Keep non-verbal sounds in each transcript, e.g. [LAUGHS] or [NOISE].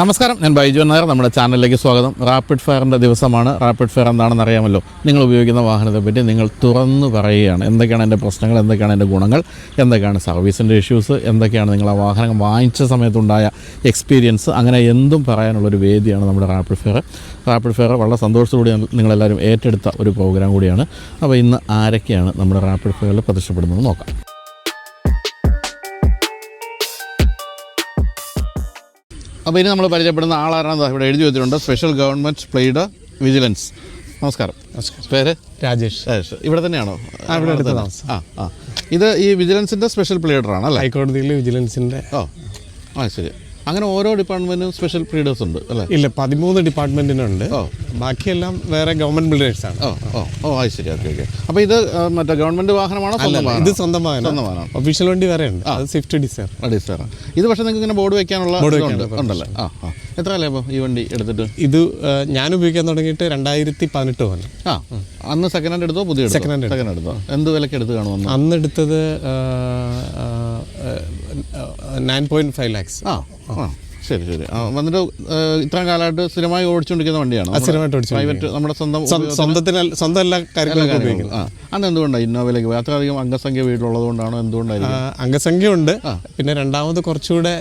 നമസ്കാരം ഞാൻ ബൈജു നായർ നമ്മുടെ ചാനലിലേക്ക് സ്വാഗതം. റാപ്പിഡ് ഫയറിന്റെ ദിവസമാണ്. റാപ്പിഡ് ഫയർ എന്താണെന്ന് അറിയാമല്ലോ നിങ്ങൾ ഉപയോഗിക്കുന്ന വാഹനത്തെ പറ്റി നിങ്ങൾ തുറന്നു പറയുകയാണ്. എന്തൊക്കെയാണ് എന്റെ പ്രശ്നങ്ങൾ? എന്തൊക്കെയാണ് എന്റെ ഗുണങ്ങൾ? എന്തൊക്കെയാണ് സർവീസിന്റെ ഇഷ്യൂസ് എന്തൊക്കെയാണ് നിങ്ങൾ ആ വാഹനം വാങ്ങിച്ച സമയത്തുണ്ടായ എക്സ്പീരിയൻസ് അങ്ങനെ എന്തും പറയാനുള്ളൊരു വേദിയാണ് നമ്മുടെ റാപ്പിഡ് ഫെയർ റാപ്പിഡ് ഫെയർ വളരെ സന്തോഷത്തോടെ നിങ്ങളെല്ലാവരും ഏറ്റെടുത്ത ഒരു പ്രോഗ്രാം കൂടിയാണ്. അപ്പോൾ ഇന്ന് ആരൊക്കെയാണ് നമ്മുടെ റാപ്പിഡ് ഫെയറിൽ പ്രത്യക്ഷപ്പെടുന്നത് നോക്കാം. അപ്പോൾ ഇനി നമ്മൾ പരിചയപ്പെടുന്ന ആളാരാണ് ഇവിടെ എഴുതി വെച്ചിട്ടുണ്ട്. സ്പെഷ്യൽ ഗവൺമെന്റ് പ്ലേഡ് വിജിലൻസ് നമസ്കാരം. പേര്? രാജേഷ്. രാജേഷ്. ഇവിടെ തന്നെയാണോ? ആ, ഇവിടെ ആ ആ. ഇത് ഈ വിജിലൻസിന്റെ സ്പെഷ്യൽ പ്ലേഡറാണ് അല്ലേ? ഹൈക്കോടതിയിലെ വിജിലൻസിന്റെ ഓ. ആ ശരി. അങ്ങനെ ഓരോ ഡിപ്പാർട്ട്മെന്റിനും സ്പെഷ്യൽ ബ്രീഡേഴ്സ് ഉണ്ട് അല്ലേ? ഇല്ല പതിമൂന്ന് ഡിപ്പാർട്ട്മെന്റിനുണ്ട്. ബാക്കിയെല്ലാം വേറെ ഗവൺമെന്റ് ബിൽഡേഴ്സ് ആണ്. ഓ ഓ ഓ അത് ശരി ഓക്കെ ഓക്കെ. അപ്പോൾ ഇത് മറ്റേ ഗവൺമെന്റ് വാഹനമാണോ സ്വന്തം ഇത് സ്വന്തമാണ് സ്വന്തം വാഹനം. സ്വന്തം വാഹനം. ഒഫീഷ്യൽ വണ്ടി വേറെ ഉണ്ട്. അത് സ്വിഫ്റ്റ് ഡിസയർ അടിസ്ഥാനം ഇത് പക്ഷേ നിങ്ങൾക്ക് ഇങ്ങനെ ബോർഡ് വെക്കാനുള്ള ബോർഡ് ഇതുണ്ട് വെക്കാനുള്ള ഉണ്ടല്ലേ? ആ ആ. എത്ര അല്ലേ അപ്പോൾ ഈ വണ്ടി എടുത്തിട്ട്? ഇത് ആ, ഞാൻ ഉപയോഗിക്കാൻ തുടങ്ങിയിട്ട് രണ്ടായിരത്തി പതിനെട്ട് മുതൽ. ആ അന്ന് സെക്കൻഡ് ഹാൻഡ് എടുത്തോ പുതിയ Second hand സെക്കൻഡ് എടുത്തോ? എന്ത് വിലക്ക് എടുത്ത് കാണുമെന്ന്? അന്ന് എടുത്തത് നയൻ പോയിന്റ് ഫൈവ് ലാക്സ് ആ ആ. ശരി ശരി. ആ വന്നിട്ട് ഇത്രയും കാലമായിട്ട് സ്ഥിരമായി ഓടിച്ചുകൊണ്ടിരിക്കുന്ന വണ്ടിയാണ്? സ്ഥിരമായിട്ട് ഓടിച്ചു പ്രൈവറ്റ് നമ്മുടെ സ്വന്തം സ്വന്തത്തിന് സ്വന്തം എല്ലാ കാര്യങ്ങളും ഉപയോഗിക്കുന്നത്. ആ അന്ന് എന്തുകൊണ്ടാണ് ഇന്നോവയിലേക്ക് പോയി? അത്രയധികം അംഗസംഖ്യ വീട്ടിലുള്ളത് കൊണ്ടാണോ എന്തുകൊണ്ടായിരിക്കും അംഗസംഖ്യ ഉണ്ട് പിന്നെ രണ്ടാമത് കുറച്ചുകൂടെ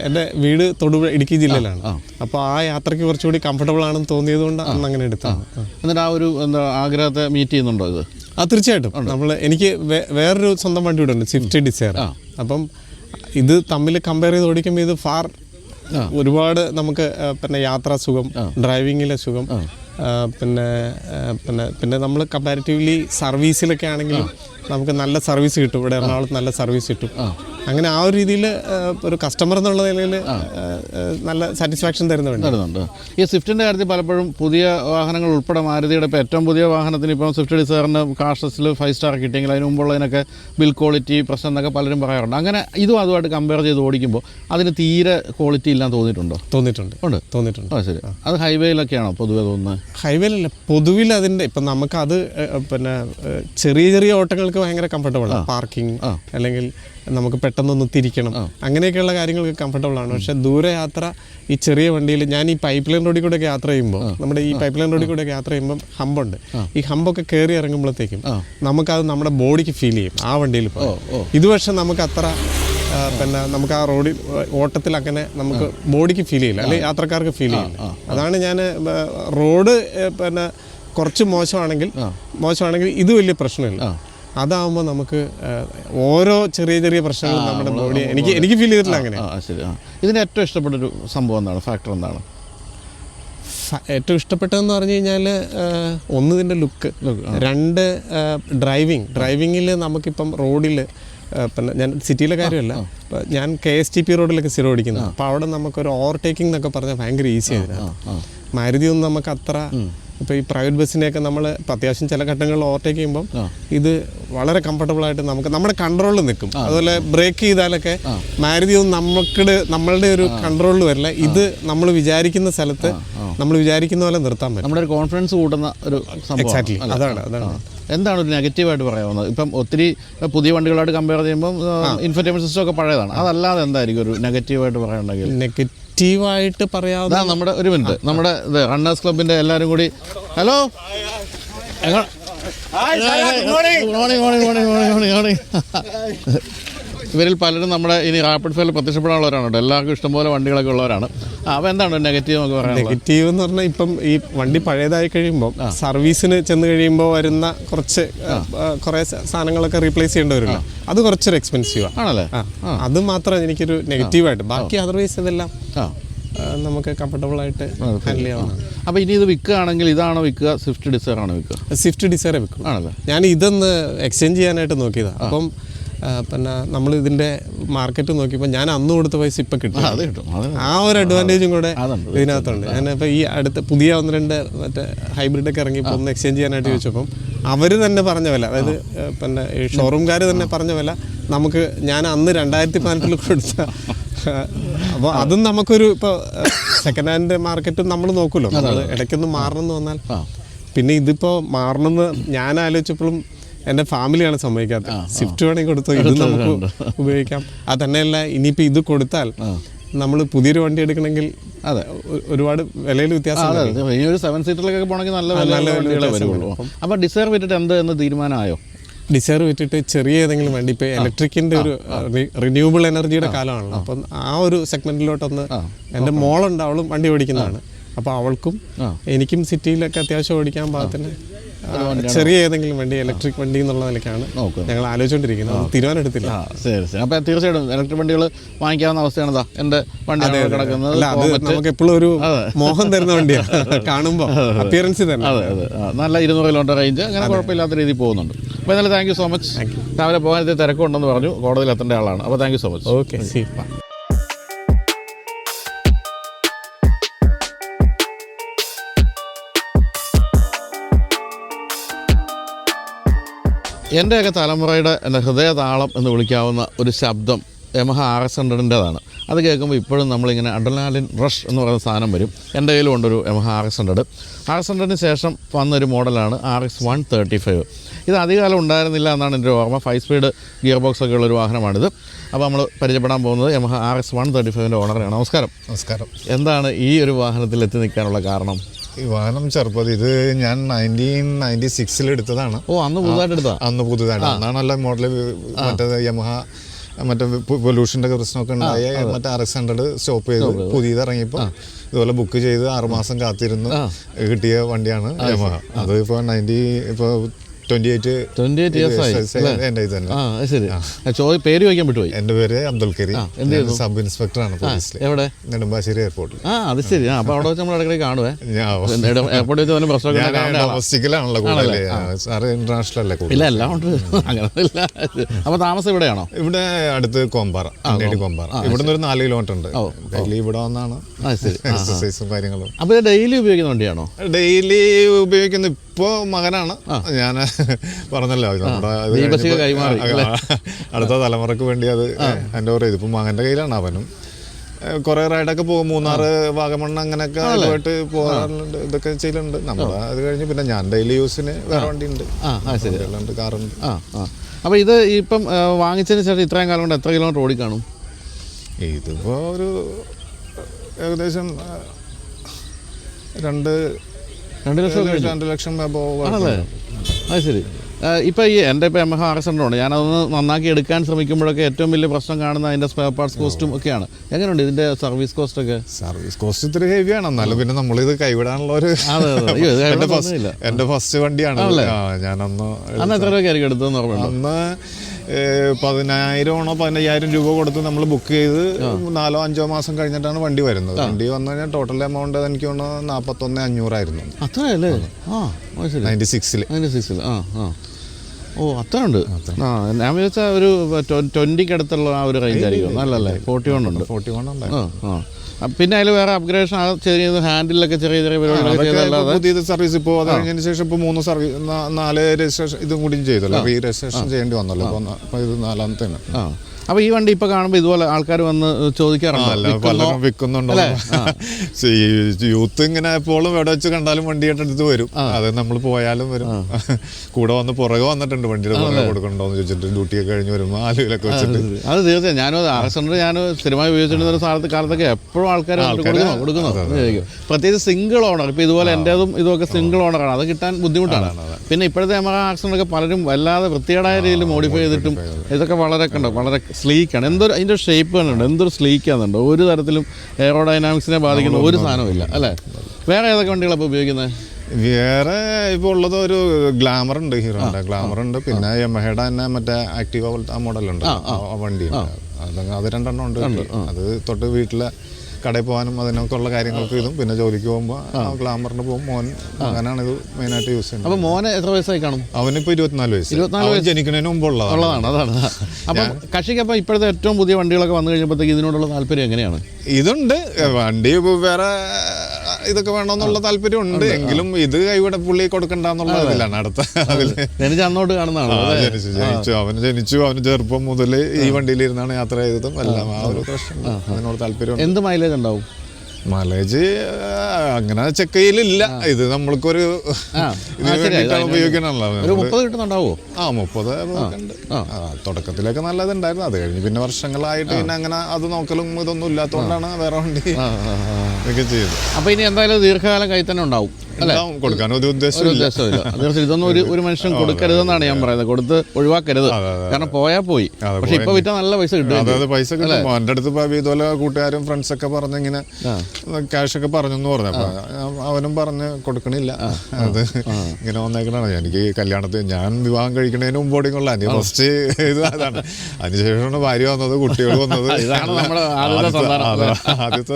എന്റെ വീട് തൊടുപുഴ ഇടുക്കി ജില്ലയിലാണ്. അപ്പോൾ ആ. യാത്രയ്ക്ക് കുറച്ചുകൂടി കംഫർട്ടബിൾ ആണെന്ന് തോന്നിയത് കൊണ്ട് അന്ന് അങ്ങനെ എടുത്താണ് എന്നിട്ട് ആ ഒരു എന്താ ആഗ്രഹത്തെ മീറ്റ് ചെയ്യുന്നുണ്ടോ ഇത്? ആ തീർച്ചയായിട്ടും. നമ്മൾ എനിക്ക് വേറൊരു സ്വന്തം വണ്ടി ഇവിടെ ഉണ്ട് സ്വിഫ്റ്റ് ഡിസയർ അപ്പം ഇത് തമ്മിൽ കമ്പയർ ചെയ്ത് ഓടിക്കുമ്പോൾ ഇത് ഫാർ ഒരുപാട് നമുക്ക് പിന്നെ യാത്രാ സുഖം ഡ്രൈവിങ്ങിലെ സുഖം പിന്നെ പിന്നെ പിന്നെ നമ്മൾ കമ്പാരിറ്റീവ്ലി സർവീസിലൊക്കെ ആണെങ്കിലും നമുക്ക് നല്ല സർവീസ് കിട്ടും. ഇവിടെ എറണാകുളത്ത് നല്ല സർവീസ് കിട്ടും. അങ്ങനെ ആ ഒരു രീതിയിൽ ഒരു കസ്റ്റമർ എന്നുള്ള നിലയിൽ നല്ല സാറ്റിസ്ഫാക്ഷൻ തരുന്ന വേണ്ടി തരുന്നുണ്ട്. ഈ സ്വിഫ്റ്റിന്റെ കാര്യത്തിൽ പലപ്പോഴും പുതിയ വാഹനങ്ങൾ ഉൾപ്പെടെ മാരുതിയുടെ ഇപ്പോൾ ഏറ്റവും പുതിയ വാഹനത്തിന് ഇപ്പം സ്വിഫ്റ്റ് ഡിസൈറിന് കാഷസിൽ ഫൈവ് സ്റ്റാർ കിട്ടിയെങ്കിൽ അതിന് മുമ്പുള്ളതിനൊക്കെ ബിൽ ക്വാളിറ്റി പ്രശ്നം എന്നൊക്കെ പലരും പറയാറുണ്ട്. അങ്ങനെ ഇതും അതുമായിട്ട് കമ്പയർ ചെയ്ത് ഓടിക്കുമ്പോൾ അതിന് തീരെ ക്വാളിറ്റി ഇല്ലാന്ന് തോന്നിയിട്ടുണ്ടോ? തോന്നിയിട്ടുണ്ട്. ഉണ്ട്? തോന്നിയിട്ടുണ്ട്. ആ ശരി. അത് ഹൈവേയിലൊക്കെയാണോ പൊതുവെ തോന്നുന്നത്? ഹൈവേയിലല്ല പൊതുവിൽ അതിന്റെ ഇപ്പം നമുക്കത് പിന്നെ ചെറിയ ചെറിയ ഓട്ടങ്ങൾക്ക് ഭയങ്കര കംഫർട്ടബിൾ ആണ്. പാർക്കിംഗ് അല്ലെങ്കിൽ നമുക്ക് പെട്ടെന്നൊന്ന് തിരിക്കണം. അങ്ങനെയൊക്കെയുള്ള കാര്യങ്ങൾക്ക് കംഫർട്ടബിൾ ആണ്. പക്ഷെ ദൂരയാത്ര ഈ ചെറിയ വണ്ടിയിൽ ഞാൻ ഈ പൈപ്പ് ലൈൻ റോഡിൽ കൂടെ യാത്ര ചെയ്യുമ്പോൾ നമ്മുടെ ഈ പൈപ്പ് ലൈൻ റോഡിൽ കൂടെ യാത്ര ചെയ്യുമ്പോൾ ഹമ്പുണ്ട്. ഈ ഹമ്പൊക്കെ കയറി ഇറങ്ങുമ്പോഴത്തേക്കും നമുക്കത് നമ്മുടെ ബോഡിക്ക് ഫീൽ ചെയ്യും ആ വണ്ടിയിൽ ഇത് പക്ഷെ നമുക്ക് അത്ര പിന്നെ നമുക്ക് ആ റോഡിൽ ഓട്ടത്തിൽ അങ്ങനെ നമുക്ക് ബോഡിക്ക് ഫീൽ ചെയ്യില്ല. അല്ലെങ്കിൽ യാത്രക്കാർക്ക് ഫീൽ ചെയ്യില്ല. അതാണ് ഞാൻ റോഡ് പിന്നെ കുറച്ച് മോശമാണെങ്കിൽ മോശമാണെങ്കിൽ ഇത് വലിയ പ്രശ്നമില്ല. അതാവുമ്പോൾ നമുക്ക് ഓരോ ചെറിയ ചെറിയ പ്രശ്നങ്ങൾ നമ്മുടെ ബോഡി എനിക്ക് എനിക്ക് ഫീൽ ചെയ്തിട്ടില്ല അങ്ങനെ. ശരി ആ. ഇതിന് ഏറ്റവും ഇഷ്ടപ്പെട്ട ഒരു സംഭവം എന്താണ്? ഫാക്ടർ എന്താണ്? ഏറ്റവും ഇഷ്ടപ്പെട്ടതെന്ന് പറഞ്ഞു കഴിഞ്ഞാൽ ഒന്ന് ഇതിന്റെ ലുക്ക് രണ്ട് ഡ്രൈവിങ് ഡ്രൈവിങ്ങിൽ നമുക്കിപ്പം റോഡിൽ പിന്നെ ഞാൻ സിറ്റിയിലെ കാര്യമല്ല. ഞാൻ കെ എസ് ടി പി റോഡിലൊക്കെ സ്ഥിരം ഓടിക്കുന്നത് അപ്പോൾ അവിടെ നമുക്കൊരു ഓവർടേക്കിംഗ് എന്നൊക്കെ പറഞ്ഞാൽ ഭയങ്കര ഈസി ആയിരുന്നു. മാരുതി ഒന്നും നമുക്ക് അത്ര ഇപ്പോൾ ഈ പ്രൈവറ്റ് ബസ്സിനെയൊക്കെ നമ്മൾ അത്യാവശ്യം ചില ഘട്ടങ്ങളിൽ ഓവർടേക്ക് ചെയ്യുമ്പോൾ ഇത് വളരെ കംഫർട്ടബിൾ ആയിട്ട് നമുക്ക് നമ്മുടെ കൺട്രോളിൽ നിൽക്കും. അതുപോലെ ബ്രേക്ക് ചെയ്താലൊക്കെ മാരുതി ഒന്നും നമുക്കിടെ നമ്മളുടെ ഒരു കൺട്രോളിൽ വരില്ല. ഇത് നമ്മൾ വിചാരിക്കുന്ന സ്ഥലത്ത് നമ്മൾ വിചാരിക്കുന്ന പോലെ നിർത്താൻ പറ്റും. നമ്മുടെ ഒരു കോൺഫിഡൻസ് കൂട്ടുന്ന ഒരു എക്സാക്ട്ലി അതാണ് അതാണ്. എന്താണ് ഒരു നെഗറ്റീവായിട്ട് പറയാവുന്നത്? ഇപ്പം ഒത്തിരി പുതിയ വണ്ടികളായിട്ട് കമ്പയർ ചെയ്യുമ്പോൾ ഇൻഫർടൈൻമെന്റ് സിസ്റ്റം ഒക്കെ പഴയതാണ്. അതല്ലാതെ എന്തായിരിക്കും ഒരു നെഗറ്റീവായിട്ട് പറയാനുണ്ടെങ്കിൽ? നെഗറ്റീവായിട്ട് പറയാതെ നമ്മുടെ ഒരു മിനിറ്റ്. നമ്മുടെ ഇത് റണ്ണേഴ്സ് ക്ലബിന്റെ എല്ലാവരും കൂടി. Hello? Good morning. Morning morning morning morning morning. ഇവരിൽ പലരും നമ്മുടെ ഇനി റാപ്പിഡ് ഫയൽ പ്രത്യക്ഷപ്പെടാനുള്ളവരാണ് കേട്ടോ എല്ലാവർക്കും ഇഷ്ടംപോലെ വണ്ടികളൊക്കെ ഉള്ളവരാണ്. അപ്പോൾ എന്താണ് നെഗറ്റീവ് നമുക്ക് പറയാനുള്ളത്? നെഗറ്റീവ് എന്ന് പറഞ്ഞാൽ ഇപ്പം ഈ വണ്ടി പഴയതായി കഴിയുമ്പോൾ സർവീസിന് ചെന്ന് കഴിയുമ്പോൾ വരുന്ന കുറച്ച് കുറേ സാധനങ്ങളൊക്കെ റീപ്ലേസ് ചെയ്യേണ്ടി വരുമല്ലോ അത് കുറച്ചൊരു എക്സ്പെൻസീവാണ് ആണല്ലേ? അത് മാത്രം എനിക്കൊരു നെഗറ്റീവായിട്ട് ബാക്കി അതർവൈസ് ഇതെല്ലാം നമുക്ക് കംഫർട്ടബിൾ ആയിട്ട് ഹാൻഡിൽ ചെയ്യാവുന്നതാണ്. അപ്പോൾ ഇനി ഇത് വിൽക്കുകയാണെങ്കിൽ ഇതാണോ വിൽക്കുക? സ്വിഫ്റ്റ് ഡിസയർ ആണോ വിൽക്കുക? സ്വിഫ്റ്റ് ഡിസൈറെ വിൽക്കും ആണല്ലേ? ഞാൻ ഇതൊന്ന് എക്സ്ചേഞ്ച് ചെയ്യാനായിട്ട് നോക്കിയതാണ് അപ്പം പിന്നെ നമ്മൾ ഇതിന്റെ മാർക്കറ്റ് നോക്കിയപ്പോൾ ഞാൻ അന്ന് കൊടുത്ത പൈസ ഇപ്പം കിട്ടും. ആ ഒരു അഡ്വാന്റേജും കൂടെ ഇതിനകത്തുണ്ട്. ഞാൻ ഞാനിപ്പോൾ ഈ അടുത്ത പുതിയ ഒന്ന് രണ്ട് മറ്റേ ഹൈബ്രിഡ് ഒക്കെ ഇറങ്ങിയപ്പോൾ ഒന്ന് എക്സ്ചേഞ്ച് ചെയ്യാനായിട്ട് ചോദിച്ചപ്പം അവർ തന്നെ പറഞ്ഞ വില. അതായത് പിന്നെ ഷോറൂംകാർ തന്നെ പറഞ്ഞ വില നമുക്ക് ഞാൻ അന്ന് രണ്ടായിരത്തി പതിനെട്ടിൽ കൊടുത്ത അപ്പോൾ അതും നമുക്കൊരു ഇപ്പോൾ സെക്കൻഡ് ഹാൻഡ് മാർക്കറ്റും നമ്മൾ നോക്കുമല്ലോ നമ്മൾ ഇടയ്ക്കൊന്ന് മാറണം എന്ന് വന്നാൽ പിന്നെ ഇതിപ്പോൾ മാറണമെന്ന് ഞാൻ ആലോചിച്ചപ്പോഴും എന്റെ ഫാമിലിയാണ് സമ്മതിക്കാത്തത് സ്വിഫ്റ്റ് വേണമെങ്കിൽ കൊടുത്തോ ഇത് നമുക്ക് ഉപയോഗിക്കാം. അത് തന്നെയല്ല ഇനിയിപ്പോൾ ഇത് കൊടുത്താൽ നമ്മൾ പുതിയൊരു വണ്ടി എടുക്കണമെങ്കിൽ അതെ ഒരുപാട് വിലയിൽ വ്യത്യാസം ഈ ഒരു സെവൻ സീറ്ററിലൊക്കെ പോകണമെങ്കിൽ നല്ല നല്ല വണ്ടികളെ വരുള്ളൂ. അപ്പോൾ ഡിസയർ വിട്ടിട്ട് എന്ത് എന്ന് തീരുമാനമായോ? ഡിസൈർ വിറ്റിട്ട് ചെറിയ ഏതെങ്കിലും വണ്ടി ഇപ്പോൾ ഇലക്ട്രിക്കിന്റെ ഒരു റിന്യൂവബിൾ എനർജിയുടെ കാലമാണല്ലോ. അപ്പം ആ ഒരു സെഗ്മെന്റിലോട്ടൊന്ന് എന്റെ മോളുണ്ട് അവളും വണ്ടി ഓടിക്കുന്നതാണ്. അപ്പോൾ അവൾക്കും എനിക്കും സിറ്റിയിലൊക്കെ അത്യാവശ്യം ഓടിക്കാൻ പാകത്തിന് ചെറിയ ഏതെങ്കിലും വണ്ടി ഇലക്ട്രിക് വണ്ടി എന്നുള്ള നിലയ്ക്കാണ് ഞങ്ങൾ ആലോചിച്ചുകൊണ്ടിരിക്കുന്നത്. അത് തീരുമാനം എടുത്തില്ല ആ ശരി ശരി. അപ്പം തീർച്ചയായിട്ടും ഇലക്ട്രിക് വണ്ടികൾ വാങ്ങിക്കാവുന്ന അവസ്ഥയാണതാ എന്റെ എന്റെ വണ്ടി കിടക്കുന്നത്. അല്ല അത് നമുക്ക് എപ്പോഴും ഒരു മോഹം തരുന്ന വണ്ടിയാണ് കാണുമ്പോൾ അപ്പിയറൻസ് തന്നെ. അതെ അതെ. നല്ല ഇരുന്നൂറ് കിലോമീറ്റർ റേഞ്ച് അങ്ങനെ കുഴപ്പമില്ലാത്ത രീതിയിൽ പോകുന്നുണ്ട്. അപ്പോൾ എന്നാലും താങ്ക് യു സോ മച്ച് രാവിലെ പോകാൻ തിരക്കുണ്ടെന്ന് പറഞ്ഞു. കോടതിയിൽ എത്തേണ്ട ആളാണ്. അപ്പോൾ thank you so much okay ശരി. എന്റെയൊക്കെ തലമുറയുടെ ഹൃദയ ഹൃദയതാളം എന്ന് വിളിക്കാവുന്ന ഒരു ശബ്ദം യമഹ ആർ എസ് ഹൺഡ്രഡിന്റെതാണ് അത് കേൾക്കുമ്പോൾ ഇപ്പോഴും നമ്മളിങ്ങനെ അഡ്രനാലിൻ റഷ് എന്ന് പറയുന്ന സാധനം വരും. എന്റെ കയ്യിലും ഉണ്ടൊരു Yamaha R S hundred R S ഹൺഡ്രഡിന് ശേഷം വന്നൊരു മോഡലാണ് R X one thirty five. ഇത് അധികകാലം ഉണ്ടായിരുന്നില്ല എന്നാണ് എന്റെ ഓർമ്മ. ഫൈവ് സ്പീഡ് ഗിയർ ബോക്സ് ഒക്കെ ഉള്ളൊരു വാഹനമാണിത്. അപ്പോൾ നമ്മൾ പരിചയപ്പെടാൻ പോകുന്നത് Yamaha R X one thirty ഫൈവിന്റെ ഓണറാണ്. നമസ്കാരം. നമസ്കാരം. എന്താണ് ഈ ഒരു വാഹനത്തിൽ എത്തി നിൽക്കാനുള്ള കാരണം? ഈ വാഹനം ചെറുപ്പത് ഇത് ഞാൻ നയന്റീൻ നയന്റി സിക്സിൽ എടുത്തതാണ് ഓ അന്ന് പുതുതായിട്ട് എടുത്താ അന്ന് പുതുതായിട്ട്. അന്നാണല്ല മോഡൽ മറ്റേ യമഹ മറ്റേ പൊല്യൂഷന്റെ പ്രശ്നമൊക്കെ ഉണ്ടായ. മറ്റേ ആർ എക്സ് ഹൺഡ്രഡ് സ്റ്റോപ്പ് ചെയ്ത് പുതിയത് ഇറങ്ങിയപ്പോൾ ഇതുപോലെ ബുക്ക് ചെയ്ത് ആറുമാസം കാത്തിരുന്ന് കിട്ടിയ വണ്ടിയാണ് യമഹ അത് ഇപ്പോൾ നയന്റി ഇപ്പോൾ twenty eight twenty eight years ആയി എന്റെ ഇത് തന്നെ ആ അത് ശരി. ചോദ്യം പേര് ചോദിക്കാൻ പറ്റുപോയി എന്റെ പേര് അബ്ദുൽ കരീം. സബ് ഇൻസ്പെക്ടറാണ് പോലീസിൽ എവിടെ? നെടുമ്പാശ്ശേരി എയർപോർട്ടിൽ ആ അത് ശരി. ആ അപ്പോൾ അവിടെ വെച്ച് നമ്മൾ ഇടയ്ക്കിടയ്ക്ക് കാണുവേ. എയർപോർട്ടിൽ വെച്ച് തന്നെ പ്രശ്നമൊക്കെ ഞാൻ കാണേണ്ട ആളാ. ഡൊമസ്റ്റിക്കിലാണല്ലോ കൂടുതൽ സാറ് ഇന്റർനാഷണൽ അല്ലേ കൂടുതൽ ഇല്ല എല്ലാം ഉണ്ട്. അങ്ങനെയില്ല അപ്പോൾ താമസം ഇവിടെയാണോ? ഇവിടെ അടുത്ത് കോമ്പാറ അങ്ങേടി കോമ്പാറ. ഇവിടുന്ന് ഒരു നാല് കിലോമീറ്റർ ഉണ്ട്. ഡെയിലി ഇവിടെ വന്നാണ് എക്സസൈസും കാര്യങ്ങളും. അപ്പോൾ ഡെയിലി ഉപയോഗിക്കുന്ന വണ്ടിയാണോ? ഡെയിലി ഉപയോഗിക്കുന്ന ഇപ്പോ മകനാണ്. ഞാൻ പറഞ്ഞല്ലോ നമ്മുടെ കൈമാറി, അടുത്ത തലമുറയ്ക്ക് വേണ്ടി അത് എന്റെ ഓരോ ഇതിപ്പോൾ മകന്റെ കയ്യിലാണ് അവനും. കുറെ റൈഡൊക്കെ പോകും. മൂന്നാറ് വാഗമണ്ണ് അങ്ങനെയൊക്കെ ആയിട്ട് പോകാറുണ്ട് ഇതൊക്കെ ചെയ്യലുണ്ട്. നമ്മുടെ അത് കഴിഞ്ഞ് പിന്നെ ഞാൻ ഡെയിലി യൂസിന് വേറെ വണ്ടി ഉണ്ട് കാറുണ്ട്. അപ്പോൾ ഇത് ഇപ്പം വാങ്ങിച്ചതിന് ശേഷം ഇത്രയും കാലം കൊണ്ട് എത്ര കിലോമീറ്റർ ഓടിക്കാണും ഇതിപ്പോ ഒരു ഏകദേശം രണ്ട് രണ്ട് ലക്ഷം രണ്ട് ലക്ഷം ആണല്ലേ? അത് ശരി. ഇപ്പോൾ ഈ എന്റെ ഇപ്പോൾ എം എഹ ആർ എസ് ഉണ്ട് ഞാനതൊന്ന് നന്നാക്കി എടുക്കാൻ ശ്രമിക്കുമ്പോഴൊക്കെ ഏറ്റവും വലിയ പ്രശ്നം കാണുന്ന അതിന്റെ സ്പെയർ പാർട്സ് കോസ്റ്റും ഒക്കെയാണ്. എങ്ങനെയുണ്ട് ഇതിന്റെ സർവീസ് കോസ്റ്റ് ഒക്കെ? സർവീസ് കോസ്റ്റ് ഇത്തിരി ഹെവിയാണ് എന്നാലും പിന്നെ നമ്മളിത് കൈവിടാനുള്ള ഒരു എന്റെ ഫസ്റ്റ് വണ്ടിയാണ്. ഞാനൊന്ന് അന്ന് എത്ര രൂപയ്ക്കായിരിക്കും എടുത്തതെന്ന് ഓർമ്മയുണ്ട്? അന്ന് പതിനായിരമാണോ പതിനയ്യായിരം രൂപ കൊടുത്ത് നമ്മൾ ബുക്ക് ചെയ്ത് നാലോ അഞ്ചോ മാസം കഴിഞ്ഞിട്ടാണ് വണ്ടി വരുന്നത്. വണ്ടി വന്നു കഴിഞ്ഞാൽ ടോട്ടൽ എമൗണ്ട് എനിക്ക് തോന്നുന്നു നാൽപ്പത്തൊന്ന് അഞ്ഞൂറായിരുന്നു. അത്രയല്ലേ? ആ. അത് ശരി. നയന്റി സിക്സിൽ അതിന്റെ സിക്സിൽ ആ ആ. ഓ അത്ര ഉണ്ട് ആ ഞാൻ വിചാരിച്ചാൽ ഒരു ട്വന്റിക്ക് അടുത്തുള്ള ആ ഒരു റേഞ്ച് ആയിരിക്കും. നല്ലല്ലേ? ഫോർട്ടി വൺ ഉണ്ട്. ഫോർട്ടി വൺ ആ ആ ആ, പിന്നെ അതിൽ വേറെ അപ്ഗ്രേഷൻ ആ ചെറിയ ഹാൻഡിലൊക്കെ ചെറിയ ചെറിയ ഇപ്പൊ ചെയ്തല്ലാതെ സർവീസ് ഇപ്പോൾ അത് കഴിഞ്ഞതിന് ശേഷം ഇപ്പോൾ മൂന്ന് സർവീസ് നാല് രജിസ്ട്രേഷൻ ഇതും കൂടിയും ചെയ്തല്ലോ. റീ രജിസ്ട്രേഷൻ ചെയ്യേണ്ടി വന്നല്ലോ. ഇപ്പോൾ അപ്പോൾ ഇത് നാലാമത്തെ ആ. അപ്പോൾ ഈ വണ്ടി ഇപ്പോൾ കാണുമ്പോൾ ഇതുപോലെ ആൾക്കാർ വന്ന് ചോദിക്കാറുണ്ടല്ലോ വിൽക്കുന്നുണ്ടോ? യൂത്ത് [LAUGHS] ഇങ്ങനെ എപ്പോഴും എവിടെ വെച്ച് കണ്ടാലും വണ്ടി അടുത്ത് വരും. അത് നമ്മൾ പോയാലും വരും. [LAUGHS] കൂടെ വന്ന് പുറകെ വന്നിട്ടുണ്ട് വണ്ടിയുടെ പുറകെ കൊടുക്കണ്ടോന്ന് ചോദിച്ചിട്ട് ഡ്യൂട്ടിയൊക്കെ കഴിഞ്ഞ് വരുമ്പോൾ ആലുവിലൊക്കെ വെച്ചിട്ട്. അത് തീർച്ചയായും. ഞാനും അത് ആർ എസ് ഞാൻ സ്ഥിരമായി ഉപയോഗിച്ചിരുന്ന സ്ഥലത്ത് കാലത്തൊക്കെ എപ്പോഴും ആൾക്കാർ കൊടുക്കുന്നോ കൊടുക്കുന്നോ. പ്രത്യേകിച്ച് സിംഗിൾ ഓണർ ഇപ്പോൾ ഇതുപോലെ എന്റേതും ഇതൊക്കെ സിംഗിൾ ഓണറാണ് അത് കിട്ടാൻ ബുദ്ധിമുട്ടാണ്. പിന്നെ ഇപ്പോഴത്തെ നമ്മുടെ ആക്സിഡന്റ് പലരും വല്ലാതെ വൃത്തികേടായ രീതിയിൽ മോഡിഫൈ ചെയ്തിട്ടും ഇതൊക്കെ വളരെ കണ്ടോ? വളരെ സ്ലീക്കാണ് എന്തൊരു അതിന്റെ ഷേപ്പ് കണ്ടുണ്ട് എന്തൊരു സ്ലീക്കാന്നുണ്ടോ ഒരു തരത്തിലും എയറോഡൈനാമിക്സിനെ ബാധിക്കുന്ന ഒരു സാധനമില്ല അല്ലേ? വേറെ ഏതൊക്കെ വണ്ടികളാണ് ഇപ്പോൾ ഉപയോഗിക്കുന്നത് വേറെ ഇപ്പോൾ ഉള്ളത് ഒരു ഗ്ലാമർ ഉണ്ട് ഹീറോയുടെ ഗ്ലാമർ ഉണ്ട്. പിന്നെ യമഹയുടെ തന്നെ മറ്റേ ആക്റ്റീവ പോലത്തെ ആ മോഡലുണ്ട് ആ വണ്ടി അത് അത് രണ്ടെണ്ണം ഉണ്ട്. അത് തൊട്ട് വീട്ടിലെ കടയിൽ പോകാനും അതിനൊക്കെ ഉള്ള കാര്യങ്ങൾക്ക് ഇതും. പിന്നെ ജോലിക്ക് പോകുമ്പോൾ ഗ്ലാമറിന് പോകും. മോൻ അങ്ങനെയാണ് ഇത് മെയിനായിട്ട് യൂസ് ചെയ്യുന്നത്. അപ്പോൾ മോനെ എത്ര വയസ്സായി കാണും? അവനിപ്പോ ഇരുപത്തിനാല് വയസ്സ്. ഇരുപത്തിനാല് വയസ്സ്. ജനിക്കുന്നതിന് മുമ്പുള്ളതാണ് ഉള്ളതാണ്. അതാണ്. അപ്പം കക്ഷിക്ക് അപ്പൊ ഇപ്പോഴത്തെ ഏറ്റവും പുതിയ വണ്ടികളൊക്കെ വന്നു കഴിഞ്ഞപ്പോഴത്തേക്ക് ഇതിനോടുള്ള താല്പര്യം എങ്ങനെയാണ്? ഇതുണ്ട്. വണ്ടി വേറെ ഇതൊക്കെ വേണമെന്നുള്ള താല്പര്യം ഉണ്ട്. എങ്കിലും ഇത് കൈവിടെ പുള്ളി കൊടുക്കണ്ടെന്നുള്ള ഇതിലാണ് അടുത്ത അന്നോട്ട് കാണുന്നതാണ്? ജനിച്ചു അവന് ജനിച്ചു. അവന് ചെറുപ്പം മുതൽ ഈ വണ്ടിയിലിരുന്നാണ് യാത്ര ചെയ്തതും എല്ലാം. ആ ഒരു പ്രശ്നം അതിനോട് താല്പര്യം എന്ത് മൈലേജ് ഉണ്ടാവും? മൈലേജ് അങ്ങനെ ചെക്ക് ചെയ്യലില്ല. ഇത് നമ്മൾക്കൊരു ഉപയോഗിക്കണല്ലോ. മുപ്പത് കിട്ടുന്നുണ്ടാവോ? ആ മുപ്പത് തുടക്കത്തിലൊക്കെ നല്ലതുണ്ടായിരുന്നു. അത് കഴിഞ്ഞ് പിന്നെ വർഷങ്ങളായിട്ട് പിന്നെ അങ്ങനെ അത് നോക്കലും ഇതൊന്നും ഇല്ലാത്തതുകൊണ്ടാണ് വേറെ വണ്ടി ഇതൊക്കെ ചെയ്തത്. അപ്പോൾ ഇനി എന്തായാലും ദീർഘകാലം കൈ തന്നെ ഉണ്ടാവും. കൊടുക്കാൻ ഒരു ഉദ്ദേശമില്ല ഇതൊന്നും ഒരു ഒരു മനുഷ്യൻ കൊടുക്കരുതെന്നാണ് ഞാൻ പറയുന്നത്. കൊടുത്ത് ഒഴിവാക്കരുത്. കാരണം പോയാൽ പോയി. പക്ഷെ ഇപ്പൊ വിറ്റാ നല്ല പൈസ കിട്ടും അതായത് പൈസ കിട്ടും. എന്റെ അടുത്ത് ഇതുപോലെ കൂട്ടുകാരും ഫ്രണ്ട്സ് ഒക്കെ പറഞ്ഞ ഇങ്ങനെ ക്യാഷ് ഒക്കെ പറഞ്ഞു എന്ന് പറഞ്ഞു. അവനും പറഞ്ഞ് കൊടുക്കണില്ല. അത് ഇങ്ങനെ വന്നേക്കണാണ് എനിക്ക് കല്യാണത്തിൽ ഞാൻ വിവാഹം കഴിക്കണതിന് മുമ്പോടി കൊള്ളാം. ഫസ്റ്റ് ഇത് അതാണ്. അതിനുശേഷമാണ് ഭാര്യ വന്നത് കുട്ടികൾ വന്നത്. [LAUGHS] ആദ്യത്തെ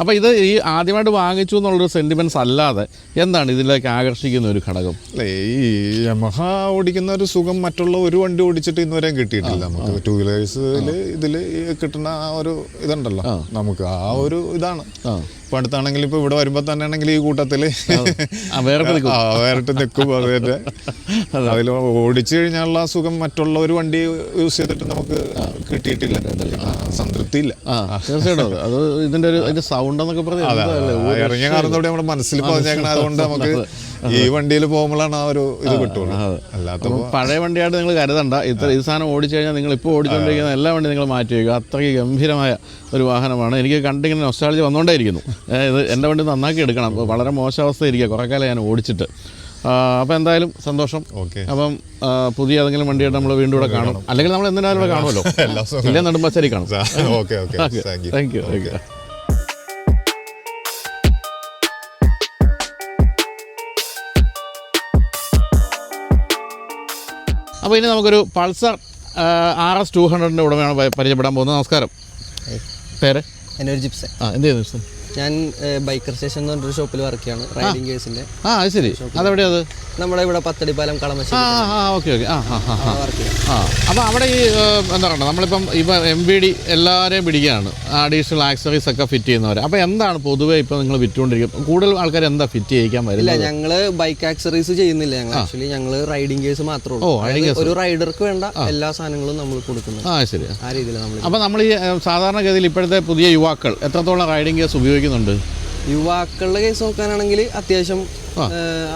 അപ്പോൾ ഇത് ഈ ആദ്യമായിട്ട് വാങ്ങിച്ചു എന്നുള്ളൊരു സെന്റിമെന്റ്സ് അല്ലാതെ എന്താണ് ഇതിലേക്ക് ആകർഷിക്കുന്ന ഒരു ഘടകം? അല്ലേ ഈ യമഹ ഓടിക്കുന്ന ഒരു സുഖം മറ്റുള്ള ഒരു വണ്ടി ഓടിച്ചിട്ട് ഇന്നുവരെയും കിട്ടിയിട്ടില്ല. നമുക്ക് ടൂ വീലേഴ്സിൽ ഇതിൽ കിട്ടുന്ന ആ ഒരു ഇതുണ്ടല്ലോ. നമുക്ക് ആ ഒരു ഇതാണ്. ഇപ്പൊ അടുത്താണെങ്കിൽ ഇപ്പൊ ഇവിടെ വരുമ്പോ തന്നെ ആണെങ്കിൽ ഈ കൂട്ടത്തിൽ ആ, വേറിട്ട് നിൽക്കും. ആ, വേറിട്ട് നിൽക്കും അത് തന്നെ അതിൽ ഓടിച്ചു കഴിഞ്ഞാലുള്ള സുഖം മറ്റുള്ള ഒരു വണ്ടി യൂസ് ചെയ്തിട്ട് നമുക്ക് കിട്ടിയിട്ടില്ല. ആ, സംതൃപ്തി ഇല്ല ആ തീർച്ചയായിട്ടും അത്. ഒരു അതിന്റെ സൗണ്ട് എന്നൊക്കെ പറഞ്ഞാൽ ഇറങ്ങിയ കാരണത്തോടെ നമ്മുടെ മനസ്സിൽ പറഞ്ഞേക്കണം അതുകൊണ്ട് നമുക്ക് ഈ വണ്ടിയിൽ പോകുമ്പോഴാണ് ആ ഒരു ഇത് കിട്ടുള്ളൂ. അല്ലാത്ത പഴയ വണ്ടിയായിട്ട് നിങ്ങൾ കരുതണ്ട. ഇത്ര ഈ സാധനം ഓടിച്ചു കഴിഞ്ഞാൽ നിങ്ങൾ ഇപ്പോൾ ഓടിച്ചുകൊണ്ടിരിക്കുന്ന എല്ലാ വണ്ടി നിങ്ങൾ മാറ്റി വയ്ക്കുക. അത്രയ്ക്ക് ഗംഭീരമായ ഒരു വാഹനമാണ്. എനിക്ക് കണ്ടിങ്ങനെ നൊസ്റ്റാളജി വന്നുകൊണ്ടേയിരിക്കുന്നു ഇത് എന്റെ വണ്ടി നന്നാക്കി എടുക്കണം. വളരെ മോശാവസ്ഥ ഇരിക്കുക കുറേ കാലം ഞാൻ ഓടിച്ചിട്ട്. അപ്പോൾ എന്തായാലും സന്തോഷം. ഓക്കെ. അപ്പം പുതിയ ഏതെങ്കിലും വണ്ടിയായിട്ട് നമ്മൾ വീണ്ടും ഇവിടെ കാണും. അല്ലെങ്കിൽ നമ്മൾ എന്തിനാലും ഇവിടെ കാണുമല്ലോ. ഇല്ലേ ശരി കാണും. Okay okay. Thank you thank you അപ്പോൾ ഇനി നമുക്കൊരു പൾസർ ആർ എസ് ടു ഹൺഡ്രഡിന്റെ ഉടമയാണ് പരിചയപ്പെടാൻ പോകുന്നത്. നമസ്കാരം. പേര്? എന്റെ ഒരു ജിപ്സൺ. ആ എന്ത് ചെയ്യുന്നു? ഞാൻ ബൈക്കർ സ്റ്റേഷൻ എന്ന് പറഞ്ഞൊരു ഷോപ്പിൽ വർക്ക് ചെയ്യാണ്. റൈഡിംഗ് ഗേഴ്സിന്റെ ആ അത് ശരി. അതെവിടെ അത്? നമ്മുടെ ഇവിടെ പത്തടി പാലം കളമശ്ശേരി ആ ആ ഓക്കെ ഓക്കെ. ആ ആ ആ ആ. വർക്ക് ചെയ്യാം ആ അപ്പോൾ അവിടെ ഈ എന്താ പറയുക നമ്മളിപ്പം ഇപ്പം എം ബി ഡി എല്ലാവരെയും പിടിക്കുകയാണ്. അഡീഷണൽ ആക്സറീസ് ഒക്കെ ഫിറ്റ് ചെയ്യുന്നവർ അപ്പോൾ എന്താണ് പൊതുവേ ഇപ്പോൾ നിങ്ങൾ വിറ്റുകൊണ്ടിരിക്കുക കൂടുതൽ ആൾക്കാർ എന്താ ഫിറ്റ് ചെയ്യിക്കാൻ ഇല്ല വരുന്നത് ഞങ്ങൾ ബൈക്ക് ആക്സറീസ് ചെയ്യുന്നില്ല. ഞങ്ങൾ ആക്ച്വലി ഞങ്ങൾ റൈഡിംഗ് ഗേഴ്സ് മാത്രമേ ഓ, ഉള്ളൂ. riding അതായത് ഒരു റൈഡർക്ക് വേണ്ട എല്ലാ സാധനങ്ങളും നമ്മൾ കൊടുക്കുന്നുണ്ട് ആ ശരി ആ രീതിയിൽ നമ്മൾ അപ്പോൾ നമ്മൾ ഈ സാധാരണ ഗതിയിൽ ഇപ്പോഴത്തെ പുതിയ യുവാക്കൾ എത്രത്തോളം റൈഡിംഗ് ഗേഴ്സ് ഉപയോഗിക്കുന്നുണ്ട് യുവാക്കളുടെ കേസ് നോക്കാനാണെങ്കിൽ അത്യാവശ്യം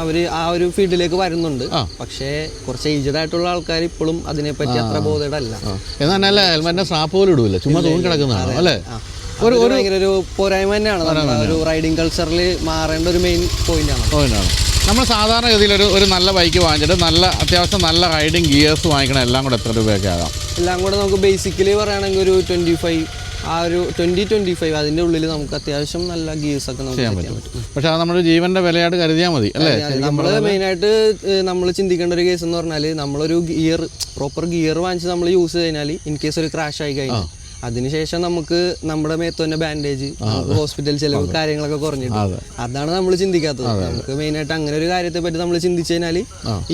അവർ ആ ഒരു ഫീൽഡിലേക്ക് വരുന്നുണ്ട്. പക്ഷേ കുറച്ച് ഏജഡ് ആയിട്ടുള്ള ആൾക്കാർ ഇപ്പോഴും അതിനെപ്പറ്റി അത്ര ബോധയുടെ അല്ല ആ എന്നാൽ സ്ട്രാപ്പ് പോലും ഇടൂല. ചുമ്മാ തൂങ്ങി കിടക്കുന്നതാണോ അല്ലേ? ഒരു ഭയങ്കര ഒരു പോരായ്മ തന്നെയാണ്. ഒരു റൈഡിംഗ് കൾച്ചറിൽ മാറേണ്ട ഒരു മെയിൻ പോയിന്റ് ആണ്. പോയിന്റാണ് നമ്മൾ സാധാരണഗതിയിൽ ഒരു ഒരു നല്ല ബൈക്ക് വാങ്ങിച്ചിട്ട് നല്ല അത്യാവശ്യം നല്ല റൈഡിങ് ഗിയേഴ്സ് വാങ്ങിക്കണം എല്ലാം കൂടെ എത്ര രൂപയൊക്കെ ആകാം? എല്ലാം കൂടെ നമുക്ക് ബേസിക്കലി പറയുകയാണെങ്കിൽ ഒരു ട്വന്റി ഫൈവ് ആ ഒരു ട്വന്റി ട്വന്റി ഫൈവ് അതിന്റെ ഉള്ളിൽ നമുക്ക് അത്യാവശ്യം നല്ല ഗീവ്സ് ഒക്കെ നമുക്ക് ചെയ്യാൻ പറ്റും. പക്ഷെ അത് നമ്മുടെ ജീവന്റെ വിലയായിട്ട് കരുതിയാൽ മതി അല്ലേ? നമ്മൾ മെയിനായിട്ട് നമ്മൾ ചിന്തിക്കേണ്ട ഒരു കേസ് എന്ന് പറഞ്ഞാൽ നമ്മളൊരു ഗിയർ പ്രോപ്പർ ഗിയർ വാങ്ങിച്ച് നമ്മൾ യൂസ് കഴിഞ്ഞാൽ ഇൻ കേസ് ഒരു ക്രാഷ് ആയി കഴിഞ്ഞാൽ അതിനുശേഷം നമുക്ക് നമ്മുടെ മേത്ത് തന്നെ ബാൻഡേജ് ഹോസ്പിറ്റൽ ചെലവ് കാര്യങ്ങളൊക്കെ കുറഞ്ഞിട്ട്. അതാണ് നമ്മൾ ചിന്തിക്കാത്തത്. നമുക്ക് മെയിൻ ആയിട്ട് അങ്ങനെ ഒരു കാര്യത്തെ പറ്റി നമ്മൾ ചിന്തിച്ചു കഴിഞ്ഞാൽ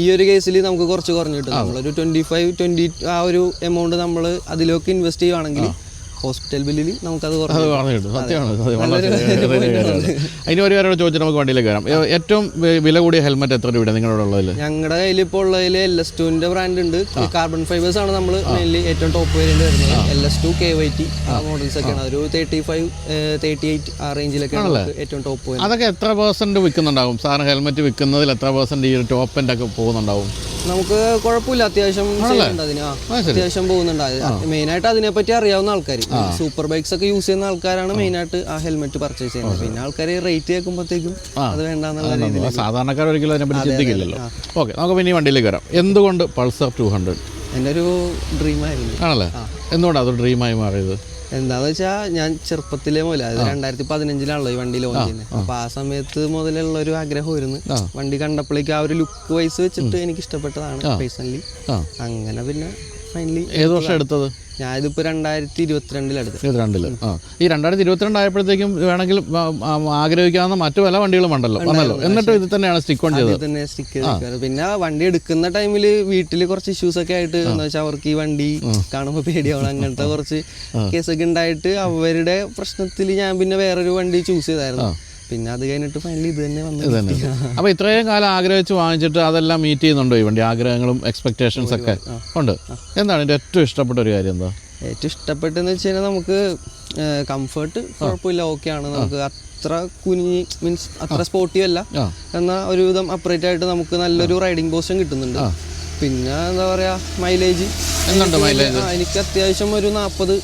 ഈ ഒരു കേസിൽ നമുക്ക് കുറച്ച് കുറഞ്ഞു കിട്ടും നമ്മളൊരു ട്വന്റി ഫൈവ് ട്വന്റി ആ ഒരു എമൗണ്ട് നമ്മൾ അതിലൊക്കെ ഇൻവെസ്റ്റ് ചെയ്യുവാണെങ്കിൽ ഹോസ്പിറ്റൽ ബില്ലിൽ നമുക്കത്. അതിന് [LAUGHS] [LAUGHS] ഒരു പേരോട് ചോദിച്ചിട്ട് നമുക്ക് വണ്ടിയിലേക്ക് വരാം. ഏറ്റവും വില കൂടിയ ഹെൽമെറ്റ് എത്ര രൂപയാണ് നിങ്ങളുടെ ഉള്ളതിൽ ഞങ്ങളുടെ കയ്യിൽ ഇപ്പോൾ ഉള്ളതിൽ എൽ എസ് ടുവിന്റെ ബ്രാൻഡ് ഉണ്ട്. കാർബൺ ഫൈബേഴ്സ് ആണ് നമ്മൾ മെയിൻലി ഏറ്റവും ടോപ്പ് വേരിയന്റ് വരുന്നത്. L S two K Y T ആ മോഡൽസ് ഒക്കെയാണ്. ഒരു തേർട്ടി ഫൈവ് തേർട്ടി എയ്റ്റ് ആ റേഞ്ചിലൊക്കെയാണ് ഏറ്റവും ടോപ്പ് അതൊക്കെ എത്ര പെർസെന്റ് വിൽക്കുന്നുണ്ടാവും? സാറിന് ഹെൽമെറ്റ് വിൽക്കുന്നതിൽ എത്ര പെർസെന്റ് ഈ ടോപ്പ് എന്റെ ഒക്കെ പോകുന്നുണ്ടാവും? നമുക്ക് കുഴപ്പമില്ല. അത്യാവശ്യം ചെയ്യുന്നുണ്ട് അതിന്. ആ അത്യാവശ്യം പോകുന്നുണ്ട്. മെയിൻ ആയിട്ട് അതിനെപ്പറ്റി അറിയാവുന്ന ആൾക്കാർ സൂപ്പർ ബൈക്സ് ഒക്കെ യൂസ് ചെയ്യുന്ന ആൾക്കാരാണ് മെയിൻ ആയിട്ട് ആ ഹെൽമെറ്റ് പർച്ചേസ് ചെയ്യുന്നത്. പിന്നെ ആൾക്കാർ റേറ്റ് കേൾക്കുമ്പോഴത്തേക്കും അത് വേണ്ടെന്നുള്ള രീതിയിൽ സാധാരണക്കാർ ഒരിക്കലും അതിനെപ്പറ്റി ചിന്തിക്കില്ലല്ലോ. ഓക്കെ നമുക്ക് പിന്നെ ഈ വണ്ടിയിലേക്ക് വരാം. എന്തുകൊണ്ട് പൾസർ ടു ഹൺഡ്രഡ് എന്റെ ഒരു ഡ്രീം ആയിരുന്നു. ആണല്ലേ? എന്തുകൊണ്ടാണ് അത് ഡ്രീമായി മാറിയത്? എന്താന്ന് വെച്ചാ ഞാൻ ചെറുപ്പത്തിലേ മുതൽ അത് രണ്ടായിരത്തി പതിനഞ്ചിലാണല്ലോ ഈ വണ്ടി ലോഞ്ച് ചെയ്യുന്നത് അപ്പൊ ആ സമയത്ത് മുതലുള്ള ഒരു ആഗ്രഹമായിരുന്നു വണ്ടി കണ്ടപ്പോഴേക്ക് ആ ഒരു ലുക്ക് വൈസ് വെച്ചിട്ട് എനിക്ക് ഇഷ്ടപ്പെട്ടതാണ് പേഴ്സണലി അങ്ങനെ പിന്നെ ഫൈനലി ഏത് വർഷം എടുത്തത്? ഞാൻ ഇതിപ്പോ രണ്ടായിരത്തി ഇരുപത്തിരണ്ടിലെടുത്ത് ഇരുപത്തിരണ്ടിൽ ആ. ഈ രണ്ടായിരത്തി ഇരുപത്തിരണ്ട് ആയപ്പോഴത്തേക്കും വേണമെങ്കിൽ ആഗ്രഹിക്കാവുന്ന മറ്റു പല വണ്ടികളും ഉണ്ടല്ലോ. വന്നല്ലോ. എന്നിട്ട് ഇത് തന്നെയാണ് സ്റ്റിക്ക് ഓൺ ചെയ്തത് തന്നെ സ്റ്റിക്ക് ചെയ്ത് പിന്നെ വണ്ടി എടുക്കുന്ന ടൈമിൽ വീട്ടിൽ കുറച്ച് ഇഷ്യൂസ് ഒക്കെ ആയിട്ട് എന്ന് വെച്ചാൽ അവർക്ക് ഈ വണ്ടി കാണുമ്പോൾ പേടിയാവണം അങ്ങനത്തെ കുറച്ച് കേസൊക്കെ ഉണ്ടായിട്ട് അവരുടെ പ്രശ്നത്തിൽ ഞാൻ പിന്നെ വേറൊരു വണ്ടി ചൂസ് ചെയ്തായിരുന്നു. പിന്നെ അത് കഴിഞ്ഞിട്ട് ഫൈനലി ഇത് തന്നെ ഇത് തന്നെ വന്നു. അപ്പോൾ ഇത്രയും കാലം ആഗ്രഹിച്ച് വാങ്ങിച്ചിട്ട് അതെല്ലാം മീറ്റ് ചെയ്യുന്നുണ്ടോ ഈ വണ്ടി ആഗ്രഹങ്ങളും എക്സ്പെക്റ്റേഷൻസ് ഒക്കെ ഉണ്ട്. എന്താണ് എന്റെ ഏറ്റവും ഇഷ്ടപ്പെട്ട ഒരു കാര്യം എന്താ? ഏറ്റവും ഇഷ്ടപ്പെട്ടെന്ന് വെച്ച് കഴിഞ്ഞാൽ നമുക്ക് കംഫർട്ട് കുഴപ്പമില്ല ഓക്കെ ആണ്. നമുക്ക് അത്ര കുനി മീൻസ് അത്ര സ്പോർട്ടീവ് അല്ല. എന്നാൽ ഒരുവിധം അപ്രേറ്റ് ആയിട്ട് നമുക്ക് നല്ലൊരു റൈഡിംഗ് പോസ്റ്റും കിട്ടുന്നുണ്ട്. പിന്നെ എന്താ പറയാ മൈലേജ് എനിക്ക് അത്യാവശ്യം ഒരു നാപ്പത്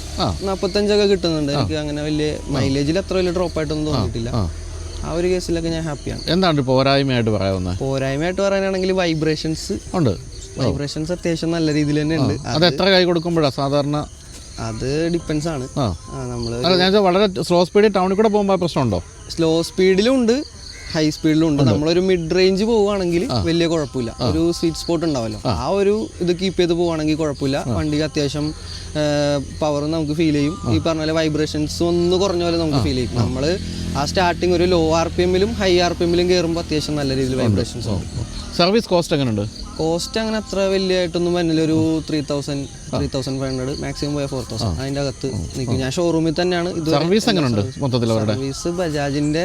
നാപ്പത്തഞ്ചൊക്കെ കിട്ടുന്നുണ്ട്. എനിക്ക് അങ്ങനെ വലിയ മൈലേജിൽ അത്ര വലിയ ഡ്രോപ്പ് ആയിട്ടൊന്നും തോന്നിയിട്ടില്ല. ആ ഒരു കേസിലൊക്കെ ഞാൻ ഹാപ്പിയാണ്. എന്താണ് പോരായ്മയായിട്ട് പറയാവുന്നത് പോരായ്മയായിട്ട് പറയാനാണെങ്കിൽ വൈബ്രേഷൻസ് ഉണ്ട്. വൈബ്രേഷൻസ് അത്യാവശ്യം നല്ല രീതിയിൽ തന്നെ ഉണ്ട്. അത് എത്ര കൈ കൊടുക്കുമ്പോഴാണ് സാധാരണ അത് ഡിപ്പെൻസ് ആണ്. നമ്മൾ ഞാൻ വളരെ സ്ലോ സ്പീഡിൽ ടൗണിൽ കൂടെ പോകുമ്പോൾ പ്രശ്നമുണ്ടോ? സ്ലോ സ്പീഡിലും ഉണ്ട്. ഹൈ സ്പീഡിലും ഉണ്ട്. നമ്മളൊരു മിഡ് റേഞ്ച് പോവുകയാണെങ്കിൽ വലിയ കുഴപ്പമില്ല. ഒരു സ്വീറ്റ് സ്പോട്ട് ഉണ്ടാവല്ലോ. ആ. ഒരു ഇത് കീപ്പ് ചെയ്ത് പോവുകയാണെങ്കിൽ കുഴപ്പമില്ല. വണ്ടിക്ക് അത്യാവശ്യം പവർ നമുക്ക് ഫീൽ ചെയ്യും. ഈ പറഞ്ഞ പോലെ വൈബ്രേഷൻസ് ഒന്ന് കുറഞ്ഞ പോലെ നമുക്ക് ഫീൽ ചെയ്യും. നമ്മൾ ആ സ്റ്റാർട്ടിങ് ഒരു ലോ ആർ പി എമ്മിലും ഹൈ ആർ പി എമ്മിലും കയറുമ്പോൾ അത്യാവശ്യം നല്ല രീതിയിൽ വൈബ്രേഷൻസ് ഉണ്ട്. സർവീസ് കോസ്റ്റ് എങ്ങനെയുണ്ട് കോസ്റ്റ് അങ്ങനെ അത്ര വലിയതായിട്ടൊന്നും വന്നില്ല ഒരു three thousand three thousand five hundred maximum പോയ ഫോർ തൗസൻഡ് അതിന്റെ അകത്ത് നിൽക്കും. ഞാൻ ഷോറൂമിൽ തന്നെയാണ് ഇത് സർവീസ് സർവീസ് ബജാജിന്റെ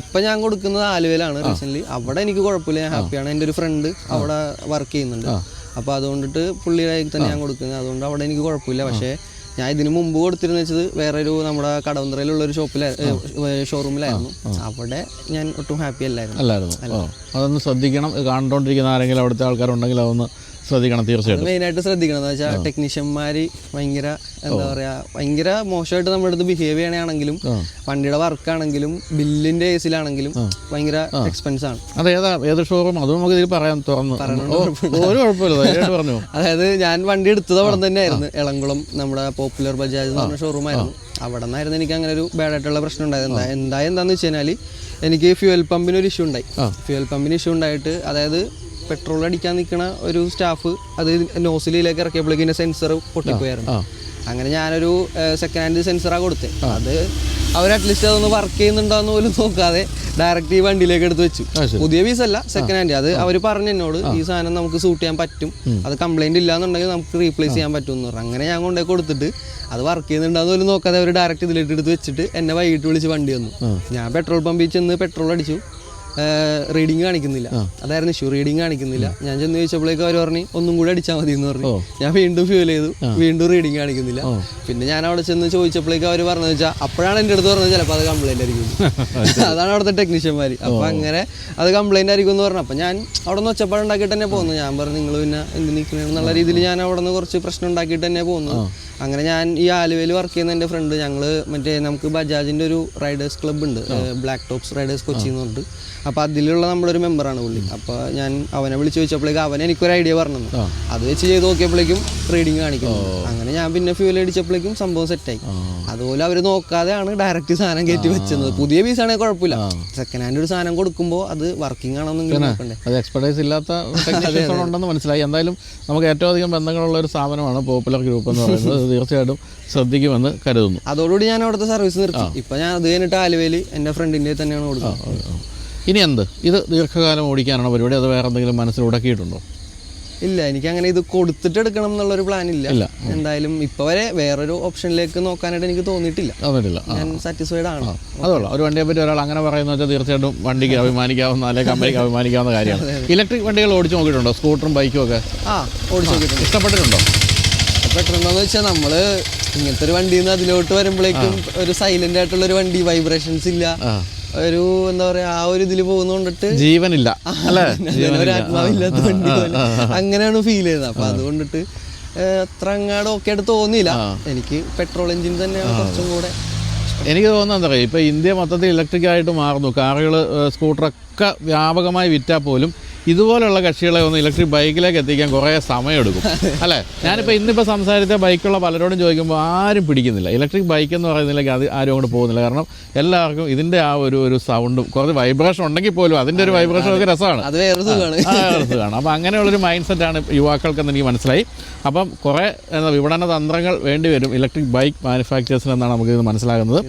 ഇപ്പൊ ഞാൻ കൊടുക്കുന്നത് ആലുവയിലാണ് റീസെന്റ് അവിടെ എനിക്ക് കുഴപ്പമില്ല. ഞാൻ ഹാപ്പിയാണ് എന്റെ ഒരു ഫ്രണ്ട് അവിടെ വർക്ക് ചെയ്യുന്നുണ്ട്. അപ്പൊ അതുകൊണ്ടിട്ട് പുള്ളിയായി തന്നെ ഞാൻ കൊടുക്കുന്നത്. അതുകൊണ്ട് അവിടെ എനിക്ക് കുഴപ്പമില്ല. പക്ഷേ ഞാൻ ഇതിനു മുമ്പ് കൊടുത്തിരുന്ന വെച്ചത് വേറെ ഒരു നമ്മുടെ കടവന്തറയിലുള്ള ഒരു ഷോപ്പിലായിരുന്നു ഷോറൂമിലായിരുന്നു. അവിടെ ഞാൻ ഒട്ടും ഹാപ്പി അല്ലായിരുന്നു. അല്ലായിരുന്നു. അതൊന്ന് ശ്രദ്ധിക്കണം. കണ്ടോണ്ടിരിക്കുന്ന ആരെങ്കിലും അവിടുത്തെ ആൾക്കാരുണ്ടെങ്കിൽ അതൊന്ന് ശ്രദ്ധിക്കണം തീർച്ചയായിട്ടും. മെയിനായിട്ട് ശ്രദ്ധിക്കണം. എന്ന് വെച്ചാൽ ടെക്നീഷ്യന്മാർ ഭയങ്കര എന്താ പറയാ ഭയങ്കര മോശമായിട്ട് നമ്മുടെ അടുത്ത് ബിഹേവ് ചെയ്യണാണെങ്കിലും വണ്ടിയുടെ വർക്ക് ആണെങ്കിലും ബില്ലിന്റെ കേസിലാണെങ്കിലും ഭയങ്കര എക്സ്പെൻസ് ആണ്. അത് ഏതാ ഏത് ഷോറൂം അതും നമുക്ക് ഇതിൽ പറയാൻ തുറന്നു. ഓ, ഒരു കുഴപ്പമില്ല പറഞ്ഞു. [LAUGHS] അതായത് ഞാൻ വണ്ടി എടുത്തത് അവിടെ തന്നെയായിരുന്നു. എളംകുളം നമ്മുടെ പോപ്പുലർ ബജാജ് എന്ന് പറഞ്ഞ ഷോറൂമായിരുന്നു അവിടെ നിന്നായിരുന്നു എനിക്ക് അങ്ങനെ ഒരു ബാഡ് ആയിട്ടുള്ള പ്രശ്നം ഉണ്ടായത്. എന്താ എന്താ എന്താന്ന് വെച്ച് കഴിഞ്ഞാൽ എനിക്ക് ഫ്യൂൽ പമ്പിന് ഒരു ഇഷ്യൂ ഉണ്ടായി. ഫ്യൂൽ പമ്പിന് ഇഷ്യൂ ഉണ്ടായിട്ട് അതായത് പെട്രോൾ അടിക്കാൻ നിൽക്കുന്ന ഒരു സ്റ്റാഫ് അത് നോസിലേക്ക് ഇറക്കിയപ്പോഴേക്കും സെൻസർ പൊട്ടിപ്പോയായിരുന്നു. അങ്ങനെ ഞാനൊരു സെക്കൻഡ് ഹാൻഡ് സെൻസറാണ് കൊടുത്തത് അത് അവർ അറ്റ്ലീസ്റ്റ് അതൊന്ന് വർക്ക് ചെയ്യുന്നുണ്ടോന്ന് പോലും നോക്കാതെ ഡയറക്റ്റ് ഈ വണ്ടിയിലേക്ക് എടുത്ത് വെച്ചു. പുതിയ പീസ് അല്ല സെക്കൻഡ് ഹാൻഡ് അത് അവർ പറഞ്ഞു എന്നോട് ഈ സാധനം നമുക്ക് സൂട്ട് ചെയ്യാൻ പറ്റും. അത് കംപ്ലൈന്റ് ഇല്ലാന്നുണ്ടെങ്കിൽ നമുക്ക് റീപ്ലേസ് ചെയ്യാൻ പറ്റും എന്ന് പറഞ്ഞു. അങ്ങനെ ഞാൻ കൊണ്ടുപോയി കൊടുത്തിട്ട് അത് വർക്ക് ചെയ്യുന്നുണ്ടോന്ന് പോലും നോക്കാതെ അവർ ഡയറക്റ്റ് ഇതിലേക്ക് എടുത്ത് വെച്ചിട്ട് എന്നെ വൈകിട്ട് വിളിച്ച് വണ്ടി വന്നു. ഞാൻ പെട്രോൾ പമ്പിൽ ചെന്ന് പെട്രോൾ അടിച്ചു. റീഡിങ് കാണിക്കുന്നില്ല. അതായിരുന്നു ഇഷ്യൂ റീഡിങ് കാണിക്കുന്നില്ല. ഞാൻ ചെന്ന് ചോദിച്ചപ്പോഴേക്കും അവർ പറഞ്ഞു ഒന്നും കൂടെ അടിച്ചാൽ മതി എന്ന് പറഞ്ഞു ഞാൻ വീണ്ടും ഫ്യൂൽ ചെയ്തു. വീണ്ടും റീഡിങ് കാണിക്കുന്നില്ല. പിന്നെ ഞാൻ അവിടെ ചെന്ന് ചോദിച്ചപ്പോഴേക്കും അവർ പറഞ്ഞത് വെച്ചാൽ അപ്പോഴാണ് എന്റെ അടുത്ത് പറഞ്ഞത് ചിലപ്പോൾ അത് കംപ്ലൈന്റ് ആയിരിക്കും. [LAUGHS] അതാണ് അവിടുത്തെ ടെക്നീഷ്യന്മാർ അപ്പോൾ അങ്ങനെ അത് കംപ്ലൈന്റ് ആയിരിക്കും എന്ന് പറഞ്ഞു. അപ്പം ഞാൻ അവിടെ നിന്ന് ഒച്ചപ്പാട് ഉണ്ടാക്കിയിട്ട് തന്നെ പോകുന്നു ഞാൻ പറഞ്ഞു നിങ്ങൾ പിന്നെ എന്ത് നിൽക്കണെന്നുള്ള രീതിയിൽ ഞാൻ അവിടെ നിന്ന് കുറച്ച് പ്രശ്നം ഉണ്ടാക്കിയിട്ട് തന്നെ പോകുന്നു അങ്ങനെ ഞാൻ ഈ ആലുവയിൽ വർക്ക് ചെയ്യുന്ന എന്റെ ഫ്രണ്ട് ഞങ്ങൾ മറ്റേ നമുക്ക് ബജാജിന്റെ ഒരു റൈഡേഴ്സ് ക്ലബ്ബ് ഉണ്ട്. ബ്ലാക്ക് ടോപ്സ് റൈഡേഴ്സ് കൊച്ചി എന്ന് പറഞ്ഞിട്ട്. അപ്പോൾ അതിലുള്ള നമ്മളൊരു മെമ്പറാണ് പുള്ളി. അപ്പോൾ ഞാൻ അവനെ വിളിച്ചു ചോദിച്ചപ്പോഴേക്കും അവൻ എനിക്കൊരു ഐഡിയ പറഞ്ഞു അത് വെച്ച് ചെയ്ത് നോക്കിയപ്പോഴേക്കും റീഡിങ് കാണിക്കുന്നു. അങ്ങനെ ഞാൻ പിന്നെ ഫ്യൂൽ അടിച്ചപ്പോഴേക്കും സംഭവം സെറ്റായി അതുപോലെ അവർ നോക്കാതെയാണ് ഡയറക്റ്റ് സാധനം കയറ്റി വെച്ചത്. പുതിയ പീസ് ആണെങ്കിൽ കുഴപ്പമില്ല. സെക്കൻഡ് ഹാൻഡ് ഒരു സാധനം കൊടുക്കുമ്പോൾ അത് വർക്കിംഗ് അത് എക്സ്പെർട്ടൈസ് ഇല്ലാത്ത [LAUGHS] ഉണ്ടെന്ന് മനസ്സിലായി. എന്തായാലും നമുക്ക് ഏറ്റവും അധികം ബന്ധങ്ങളുള്ള ഒരു സ്ഥാപനമാണ് പോപ്പുലർ ഗ്രൂപ്പ് എന്ന് പറയുന്നത്. തീർച്ചയായിട്ടും ശ്രദ്ധിക്കുമെന്ന് കരുതുന്നു. അതോടുകൂടി ഞാൻ അവിടുത്തെ സർവീസ് നിർത്തി. ഇപ്പൊ ഞാൻ അത് കഴിഞ്ഞിട്ട് ആലുവയിൽ എന്റെ ഫ്രണ്ടിന്റെ തന്നെയാണ് കൊടുക്കുന്നത്. ഇനി എന്ത്? ഇത് ദീർഘകാലം ഓടിക്കാനാണ് പരിപാടി? അത് വേറെ എന്തെങ്കിലും മനസ്സിൽ ഉടക്കിയിട്ടുണ്ടോ ഇല്ല എനിക്ക് അങ്ങനെ ഇത് കൊടുത്തിട്ട് എടുക്കണം എന്നുള്ളൊരു പ്ലാൻ ഇല്ല. എന്തായാലും ഇപ്പൊ വരെ വേറൊരു ഓപ്ഷനിലേക്ക് നോക്കാനായിട്ട് എനിക്ക് തോന്നിയിട്ടില്ല. ഞാൻ സാറ്റിസ്ഫൈഡ് ആണ്. അതുള്ള ഒരു വണ്ടിയെ പറ്റി ഒരാൾ അങ്ങനെ പറയുന്ന വെച്ചാൽ തീർച്ചയായിട്ടും വണ്ടിക്ക് അഭിമാനിക്കാവുന്ന അല്ലെങ്കിൽ കമ്പനിക്ക് അഭിമാനിക്കാവുന്ന കാര്യമാണ്. ഇലക്ട്രിക് വണ്ടികൾ ഓടിച്ചു നോക്കിയിട്ടുണ്ടോ? സ്കൂട്ടറും ബൈക്കും ഒക്കെ? ആ ഓടിച്ചു നോക്കിയിട്ടുണ്ട്. ഇഷ്ടപ്പെട്ടിട്ടുണ്ടോ? പെട്ടെന്ന് വെച്ചാൽ നമ്മൾ ഇങ്ങനത്തെ ഒരു വണ്ടിയിൽ നിന്ന് അതിലോട്ട് വരുമ്പോഴേക്കും ഒരു സൈലന്റ് ആയിട്ടുള്ള ഒരു വണ്ടി വൈബ്രേഷൻസ് ഇല്ല. ഒരു എന്താ പറയാ ആ ഒരു ഇതിൽ പോകുന്നോണ്ടിട്ട് ജീവനില്ല. [LAUGHS] ഒരു ആത്മാവില്ലാത്ത വണ്ടി പോലെ. അങ്ങനെയാണ് ഫീൽ ചെയ്തത് അപ്പൊ അതുകൊണ്ടിട്ട് അത്ര അങ്ങാട് ഓക്കെ ആയിട്ട് തോന്നിയില്ല. എനിക്ക് പെട്രോൾ എഞ്ചിൻ തന്നെ കുറച്ചും കൂടെ എനിക്ക് തോന്നുന്നത് എന്താ പറയുക ഇന്ത്യ മൊത്തത്തിൽ ഇലക്ട്രിക് ആയിട്ട് മാറുന്നു. കാറുകൾ സ്കൂട്ടറൊക്കെ വ്യാപകമായി വിറ്റാൽ പോലും ഇതുപോലുള്ള കക്ഷികളെ ഒന്ന് ഇലക്ട്രിക് ബൈക്കിലേക്ക് എത്തിക്കാൻ കുറേ സമയമെടുക്കും. [LAUGHS] അല്ലേ? ഞാനിപ്പോൾ ഇന്നിപ്പോൾ സംസാരിച്ച ബൈക്കുള്ള പലരോടും ചോദിക്കുമ്പോൾ ആരും പിടിക്കുന്നില്ല. ഇലക്ട്രിക് ബൈക്ക് എന്ന് പറയുന്നില്ലെങ്കിൽ അത് ആരും അങ്ങോട്ട് പോകുന്നില്ല. കാരണം എല്ലാവർക്കും ഇതിന്റെ ആ ഒരു ഒരു സൗണ്ടും കുറച്ച് വൈബ്രേഷൻ ഉണ്ടെങ്കിൽ പോലും അതിന്റെ ഒരു വൈബ്രേഷൻ ഒക്കെ രസമാണ്. രസമാണ് അപ്പോൾ അങ്ങനെയുള്ളൊരു മൈൻഡ് സെറ്റാണ് യുവാക്കൾക്കെന്ന് എനിക്ക് മനസ്സിലായി. അപ്പം കുറേ എന്താ വിപണന തന്ത്രങ്ങൾ വേണ്ടി വരും ഇലക്ട്രിക് ബൈക്ക് മാനുഫാക്ചേഴ്സിന് എന്നാണ് നമുക്ക് ഇത് മനസ്സിലാകുന്നത്.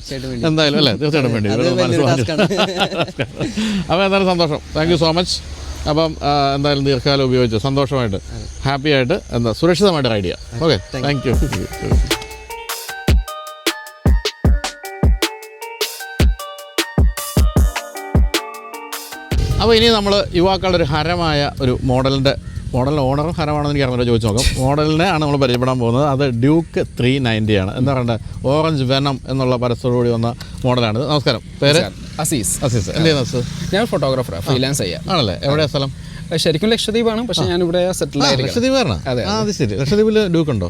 എന്തായാലും അല്ലേ? തീർച്ചയായിട്ടും വേണ്ടി വരും. മനസ്സിലാക്കി. [LAUGHS] അപ്പോൾ എന്തായാലും സന്തോഷം? താങ്ക് യു സോ മച്ച് അപ്പം എന്തായാലും ദീർഘകാലം ഉപയോഗിച്ച് സന്തോഷമായിട്ട് ഹാപ്പി ആയിട്ട് എന്താ സുരക്ഷിതമായിട്ട് റൈഡ് ചെയ്യാം ഓക്കെ താങ്ക് യു അപ്പോൾ ഇനി നമ്മൾ യുവാക്കളുടെ ഒരു ഹരമായ ഒരു മോഡലിന്റെ മോഡൽ ഓണറും ഹരമാണെന്ന് എനിക്ക് അറിഞ്ഞില്ല ചോദിച്ചു നോക്കാം. മോഡലിനെ ആണ് നമ്മൾ പരിചയപ്പെടാൻ പോകുന്നത്. അത് ഡ്യൂക്ക് ത്രീ നയന്റി ആണ്. എന്താ പറയണ്ടത് ഓറഞ്ച് വെനം എന്നുള്ള പരസ്യത്തോടുകൂടി വന്ന മോഡലാണിത്. നമസ്കാരം. പേര്? അസീസ്. അസീസ് എന്ത് ചെയ്യുന്നു അസീസ്? ഞാൻ ഫോട്ടോഗ്രാഫറാണ് ഫ്രീലാൻസ് ചെയ്യാം. ആണല്ലേ? എവിടെയാ സ്ഥലം? ശരിക്കും ലക്ഷദ്വീപാണ് പക്ഷെ ഞാൻ ഇവിടെ സെറ്റിൽ ആയിരിക്കും ലക്ഷദ്വീപ് പറഞ്ഞ അതെ, ആ അത് ശരി. ലക്ഷദ്വീപിൽ ഡ്യൂക്ക് ഉണ്ടോ?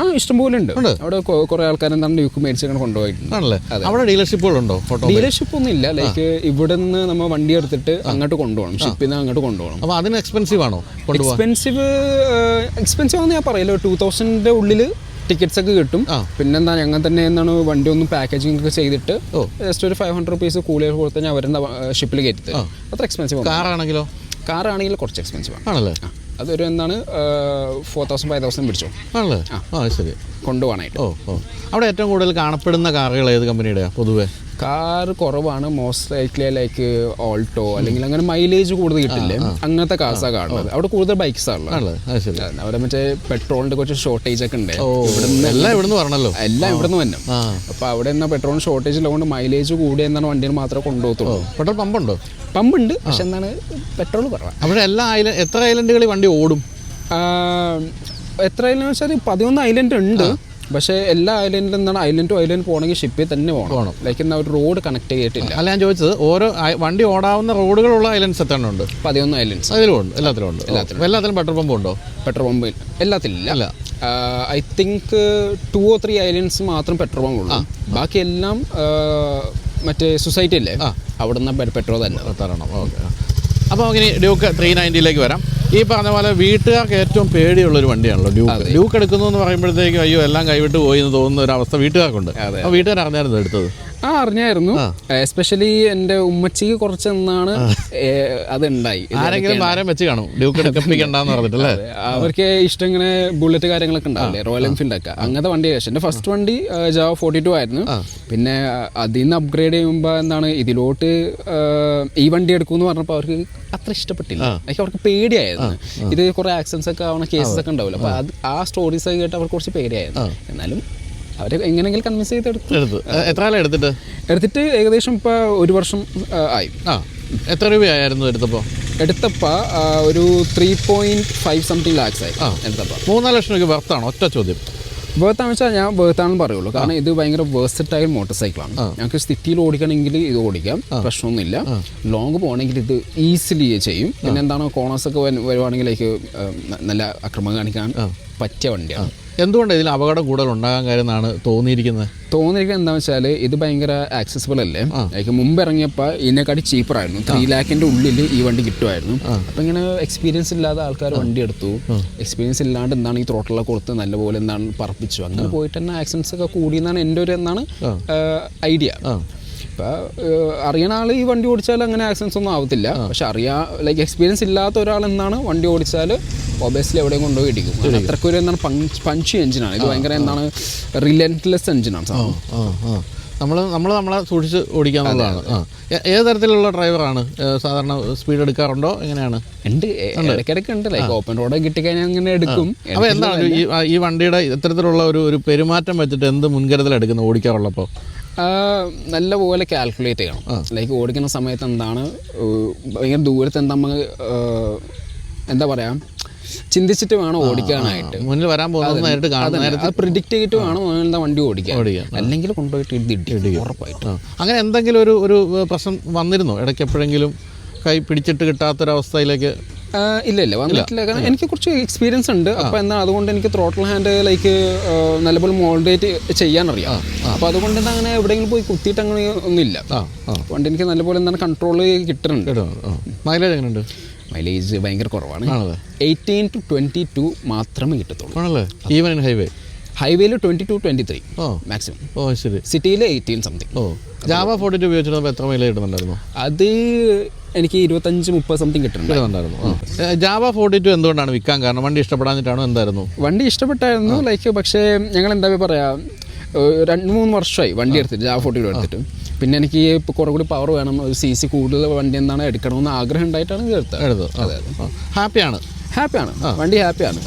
ആ ഇഷ്ടംപോലെ ഉണ്ട്. അവിടെ കുറെ ആൾക്കാർ എന്താണ് ഡ്യൂക്ക് മേടിച്ച് കൊണ്ടുപോയിട്ടുണ്ട്. ആണല്ലേ? അവിടെ ഡീലർഷിപ്പുകളുണ്ടോ ഫോട്ടോ ഡീലർഷിപ്പ് ഒന്നും ഇല്ല ലൈക്ക് ഇവിടെ നിന്ന് നമ്മൾ വണ്ടി എടുത്തിട്ട് അങ്ങോട്ട് കൊണ്ടുപോകണം. ഷിപ്പിൽ നിന്ന് അങ്ങോട്ട് കൊണ്ടുപോകണം. അപ്പോൾ അതിന് എക്സ്പെൻസീവ് ആണോ എക്സ്പെൻസീവ് എക്സ്പെൻസീവ് ആണെന്ന് ഞാൻ പറയില്ല. ടൂ തൗസൻഡിന്റെ ഉള്ളിൽ ടിക്കറ്റ്സ് ഒക്കെ കിട്ടും. പിന്നെന്താ ഞങ്ങൾ തന്നെ എന്താണ് വണ്ടി ഒന്ന് പാക്കേജിംഗ് ഒക്കെ ചെയ്തിട്ട് ജസ്റ്റ് ഒരു ഫൈവ് ഹൺഡ്രഡ് റുപ്പീസ് കൂലിയർ കൊടുത്ത് ഞാൻ അവരുടെ ഷിപ്പിൽ കയറ്റി അത്ര എക്സ്പെൻസീവ് കാറാണെങ്കിലോ? കാറാണെങ്കിൽ കുറച്ച് എക്സ്പെൻസീവ് ആണ്. ആണല്ലേ? അതൊരു എന്താണ് ഫോർ തൗസൻഡ് ഫൈവ് തൗസൻഡ് പിടിച്ചോ. ആണല്ലേ? ആ. ശരി. കൊണ്ടുപോകാനായിട്ട് ഓ ഓ. അവിടെ ഏറ്റവും കൂടുതൽ കാണപ്പെടുന്ന കാറുകൾ ഏത് കമ്പനിയുടെയാണ് പൊതുവേ? കാർ കുറവാണ്. മോസ്റ്റ് ലൈക്ലി ലൈക്ക് ഓൾട്ടോ അല്ലെങ്കിൽ അങ്ങനെ മൈലേജ് കൂടുതൽ കിട്ടില്ലേ? അങ്ങനത്തെ കാർസാണ് കാണുന്നത്. അവിടെ കൂടുതൽ ബൈക്സ് ശരി. അവിടെ മറ്റേ പെട്രോളിന്റെ കുറച്ച് ഷോർട്ടേജ് ഒക്കെ ഉണ്ട്. എല്ലാം ഇവിടുന്ന് പറഞ്ഞല്ലോ എല്ലാം ഇവിടെ നിന്ന് തന്നെ അപ്പൊ അവിടെ എന്നാ പെട്രോൾ ഷോർട്ടേജ് ഉള്ളതുകൊണ്ട് മൈലേജ് കൂടി എന്നാണ് വണ്ടിയിൽ മാത്രമേ കൊണ്ടുപോകത്തുള്ളൂ. പെട്രോൾ പമ്പുണ്ടോ പമ്പ് ഉണ്ട്? പക്ഷെ എന്താണ് പെട്രോൾ കുറവാണ് അവിടെ എല്ലാ ഐലൻഡ് എത്ര ഐലൻഡുകളിൽ വണ്ടി ഓടും? എത്ര ഐലൻഡ് വെച്ചാൽ പതിനൊന്ന് ഐലൻഡ് ഉണ്ട്. പക്ഷേ എല്ലാ ഐലൻഡിലും എന്താണ് ഐലൻഡ് ടു ഐലൻഡ് പോകണമെങ്കിൽ ഷിപ്പിൽ തന്നെ പോകണം. ലൈക്ക് എന്നാൽ ഒരു റോഡ് കണക്ട് ചെയ്തിട്ടില്ല. അല്ല ഞാൻ ചോദിച്ചത് ഓരോ വണ്ടി ഓടാവുന്ന റോഡുകളുള്ള ഐലൻഡ്സ് എത്ര എണ്ണം ഉണ്ട് പതിനൊന്ന് ഐലൻഡ്സ് അതിലും ഉണ്ട് എല്ലാത്തിലും ഉണ്ട്? എല്ലാത്തിലും എല്ലാത്തിലും പെട്രോൾ പമ്പ് ഉണ്ടോ പെട്രോൾ പമ്പിൽ എല്ലാത്തിലില്ല I think two or three islands മാത്രം പെട്രോൾ പമ്പ് ഉള്ളൂ. ബാക്കി എല്ലാം മറ്റേ സൊസൈറ്റി അല്ലേ? അവിടെ നിന്ന് പെട്രോൾ തന്നെ. തരണം. ഓക്കെ. അപ്പോൾ അങ്ങനെ ഡ്യൂക്ക് ത്രീ നയന്റിയിലേക്ക് വരാം. ഈ പറഞ്ഞ പോലെ വീട്ടുകാർക്ക് ഏറ്റവും പേടിയുള്ളൊരു വണ്ടിയാണല്ലോ ഡ്യൂക്ക് ഡ്യൂക്ക് എടുക്കുന്നു എന്ന് പറയുമ്പോഴത്തേക്കും അയ്യോ എല്ലാം കൈവിട്ട് പോയി എന്ന് തോന്നുന്ന ഒരു അവസ്ഥ വീട്ടുകാർക്കുണ്ട്. അറിഞ്ഞായിരുന്നു എടുത്തത്? ആ അറിഞ്ഞായിരുന്നു. എസ്പെഷ്യലി എന്റെ ഉമ്മച്ചിക്ക് കുറച്ച് എന്നാണ് അതുണ്ടായി. ആരെങ്കിലും ഭാരം വെച്ച് കാണും. ഡ്യൂക്ക് എടുക്കപ്പിക്കണ്ടെന്ന് പറഞ്ഞിട്ടല്ലേ? അവർക്ക് ഇഷ്ടം ഇങ്ങനെ ബുള്ളറ്റ് കാര്യങ്ങളൊക്കെ ഉണ്ടാവില്ലേ? റോയൽ എൻഫീൽഡ് ഒക്കെ. അങ്ങനത്തെ വണ്ടി പക്ഷേ എന്റെ ഫസ്റ്റ് വണ്ടി ജാവ ഫോർട്ടി ടു ആയിരുന്നു. പിന്നെ അതിൽ നിന്ന് അപ്ഗ്രേഡ് ചെയ്യുമ്പോൾ എന്താണ് ഇതിലോട്ട് ഈ വണ്ടി എടുക്കുമെന്ന് പറഞ്ഞപ്പോൾ അവർക്ക് അത്ര ഇഷ്ടപ്പെട്ടില്ല. എനിക്ക് അവർക്ക് പേടിയായിരുന്നു. ഇത് കുറെ ആക്സിഡൻസ് ഒക്കെ ആവുന്ന കേസസ് ഒക്കെ ഉണ്ടാവില്ല? അപ്പൊ ആ സ്റ്റോറീസ് ഒക്കെ കേട്ട് അവർക്ക് കുറച്ച് പേടിയായിരുന്നു. എന്നാലും അവരെ എങ്ങനെയെങ്കിലും കൺവിൻസ് ചെയ്ത് എടുത്തു. എടുത്ത്. എത്ര കാലം എടുത്തിട്ട്? എടുത്തിട്ട് ഏകദേശം ഇപ്പോൾ ഒരു വർഷം ആ, ആയി. ആ എത്ര രൂപയായിരുന്നു എടുത്തപ്പോൾ എടുത്തപ്പോൾ ഒരു three point five something lakhs ആയി ആ. എടുത്തപ്പോൾ മൂന്നാൽ ലക്ഷം രൂപ വർത്താണോ ഒറ്റ ചോദ്യം. വേർത്താണെന്ന് വെച്ചാൽ ഞാൻ വേർത്താണെന്ന് പറയുള്ളൂ. കാരണം ഇത് ഭയങ്കര വേഴ്സറ്റൈൽ മോട്ടോർ സൈക്കിളാണ് ഞങ്ങൾക്ക് സിറ്റിയിൽ ഓടിക്കണമെങ്കിൽ ഇത് ഓടിക്കാം. പ്രശ്നമൊന്നുമില്ല. ലോങ് പോകണമെങ്കിൽ ഇത് ഈസിലി ചെയ്യും. പിന്നെ എന്താണ് കോണേഴ്സ് ഒക്കെ വരുവാണെങ്കിൽ നല്ല അക്രമം കാണിക്കാൻ പറ്റിയ വണ്ടിയാണ്. എന്തുകൊണ്ട് ഇതിൽ അപകടം കൂടുതൽ ഉണ്ടാകാൻ കാര്യം എന്നാണ് തോന്നിയിരിക്കുന്നത്? തോന്നിയിരിക്കുന്നത് എന്താണെന്ന് വെച്ചാൽ ഇത് ഭയങ്കര ആക്സസിബിൾ അല്ലേ? ലൈക്ക് മുമ്പ് ഇറങ്ങിയപ്പോൾ ഇതിനെക്കാട്ടി ചീപ്പറായിരുന്നു ത്രീ ലാക്കിന്റെ ഉള്ളിൽ ഈ വണ്ടി കിട്ടുമായിരുന്നു. അപ്പം ഇങ്ങനെ എക്സ്പീരിയൻസ് ഇല്ലാതെ ആൾക്കാർ വണ്ടി എടുത്തു. എക്സ്പീരിയൻസ് ഇല്ലാണ്ട് എന്താണ് ഈ ത്രോട്ടിലൊക്കെ കൊടുത്ത് നല്ലപോലെ എന്താണ് പറപ്പിച്ചു. അങ്ങനെ പോയിട്ട് തന്നെ ആക്സിഡൻസ് ഒക്കെ കൂടിയെന്നാണ് എന്റെ ഒരു എന്നാണ് ഐഡിയ ഇപ്പം അറിയണ ആൾ ഈ വണ്ടി ഓടിച്ചാൽ അങ്ങനെ ആക്സിഡൻസ് ഒന്നും ആവത്തില്ല. പക്ഷെ അറിയാ ലൈക്ക് എക്സ്പീരിയൻസ് ഇല്ലാത്ത ഒരാൾ എന്നാണ് വണ്ടി ഓടിച്ചാൽ ഓബിയസ്ലി എവിടെയും കൊണ്ടുപോയി ഇടിക്കും. അത്രയ്ക്ക് ഒരു എന്താണ് പഞ്ച് എഞ്ചിനാണ് ഇത് ഭയങ്കര എന്താണ് റിലന്റ്ലെസ് എഞ്ചിനാണ് സാധനം. ആ നമ്മൾ നമ്മൾ നമ്മളെ സൂക്ഷിച്ച് ഓടിക്കാവുന്നതാണ് ഏത് തരത്തിലുള്ള ഡ്രൈവറാണ് സാധാരണ സ്പീഡ് എടുക്കാറുണ്ടോ? എങ്ങനെയാണ്? ഉണ്ട്. എ- ഇടയ്ക്കിടയ്ക്ക് ഉണ്ട്. ലൈക്ക് ഓപ്പൺ റോഡ് കിട്ടിക്കഴിഞ്ഞാൽ അങ്ങനെ എടുക്കും. അപ്പോൾ എന്താണ് ഈ ഈ വണ്ടിയുടെ ഇത്തരത്തിലുള്ള ഒരു ഒരു പെരുമാറ്റം വെച്ചിട്ട് എന്ത് മുൻകരുതൽ എടുക്കുന്നത് ഓടിക്കാറുള്ളപ്പോൾ ആ, നല്ല കാൽക്കുലേറ്റ് ചെയ്യണം. ലൈക്ക് ഓടിക്കുന്ന സമയത്ത് എന്താണ് ഭയങ്കര ദൂരത്ത് എന്താ നമ്മൾ എന്താ പറയാ ചിന്തിച്ചിട്ട് വേണം ഓടിക്കാനായിട്ട്. മുന്നിൽ വരാൻ പോകുന്നത് പ്രിഡിക്റ്റ് ചെയ്തിട്ട് വേണം എന്താ വണ്ടി ഓടിക്കാൻ. അല്ലെങ്കിൽ കൊണ്ടുപോയിട്ട് ഉറപ്പായിട്ട്. അങ്ങനെ എന്തെങ്കിലും ഒരു ഒരു പ്രശ്നം വന്നിരുന്നോ? ഇടയ്ക്ക് എപ്പോഴെങ്കിലും കൈ പിടിച്ചിട്ട് കിട്ടാത്തൊരവസ്ഥയിലേക്ക് ഇല്ല ഇല്ല. വന്നിട്ടില്ല. കാരണം എനിക്ക് കുറച്ച് എക്സ്പീരിയൻസ് ഉണ്ട്. അപ്പോൾ എന്താ അതുകൊണ്ട് എനിക്ക് ത്രോട്ടിൽ ഹാൻഡ് ലൈക്ക് നല്ലപോലെ മോൾഡേറ്റ് ചെയ്യാനറിയാം. അപ്പോൾ അതുകൊണ്ട് എന്താ അങ്ങനെ എവിടെയെങ്കിലും പോയി കുത്തിയിട്ട് അങ്ങനെ ഒന്നുമില്ല. അതുകൊണ്ട് എനിക്ക് നല്ലപോലെ എന്താണ് കൺട്രോൾ കിട്ടുന്നുണ്ട്. മൈലേജ് എങ്ങനെയുണ്ട്? മൈലേജ് ഭയങ്കര കുറവാണ്. എയ്റ്റീൻ ടു ട്വന്റി ടു മാത്രമേ കിട്ടത്തുള്ളൂ. ഈവൻ ഹൈവേ ഹൈവേയിൽ ട്വന്റി ടു ട്വന്റി ത്രീ ഓ മാക്സിമം ഓ ശരി. സിറ്റിയിൽ എയ്റ്റീൻ സംതിങ് ഓ. ജാവ ഫോർട്ടി ടു ഉപയോഗിച്ചിട്ട് എത്ര മൈലേജ് കിട്ടുന്നുണ്ടായിരുന്നു? അത് എനിക്ക് ഇരുപത്തഞ്ച് മുപ്പത് സംതിങ് കിട്ടുന്നുണ്ട് കിട്ടുന്നുണ്ടായിരുന്നു. ജാവ ഫോർട്ടി ടു എന്തുകൊണ്ടാണ് വിൽക്കാൻ കാരണം? വണ്ടി ഇഷ്ടപ്പെടാഞ്ഞിട്ടാണോ എന്തായിരുന്നു? വണ്ടി ഇഷ്ടപ്പെട്ടായിരുന്നു ലൈക്ക് പക്ഷേ ഞങ്ങൾ എന്താ പറയാ രണ്ട് മൂന്ന് വർഷമായി വണ്ടി എടുത്തിട്ട് ജാവ ഫോർട്ടി ടു എടുത്തിട്ട്. പിന്നെ എനിക്ക് ഇപ്പോൾ കുറേ കൂടി പവർ വേണം ഒരു സി സി കൂടുതൽ വണ്ടി എന്താണ് എടുക്കണമെന്ന് ആഗ്രഹം ഉണ്ടായിട്ടാണ് ഇത് എടുത്തത്. അതെ ഹാപ്പിയാണ്? ഹാപ്പിയാണ്. വണ്ടി ഹാപ്പിയാണ്.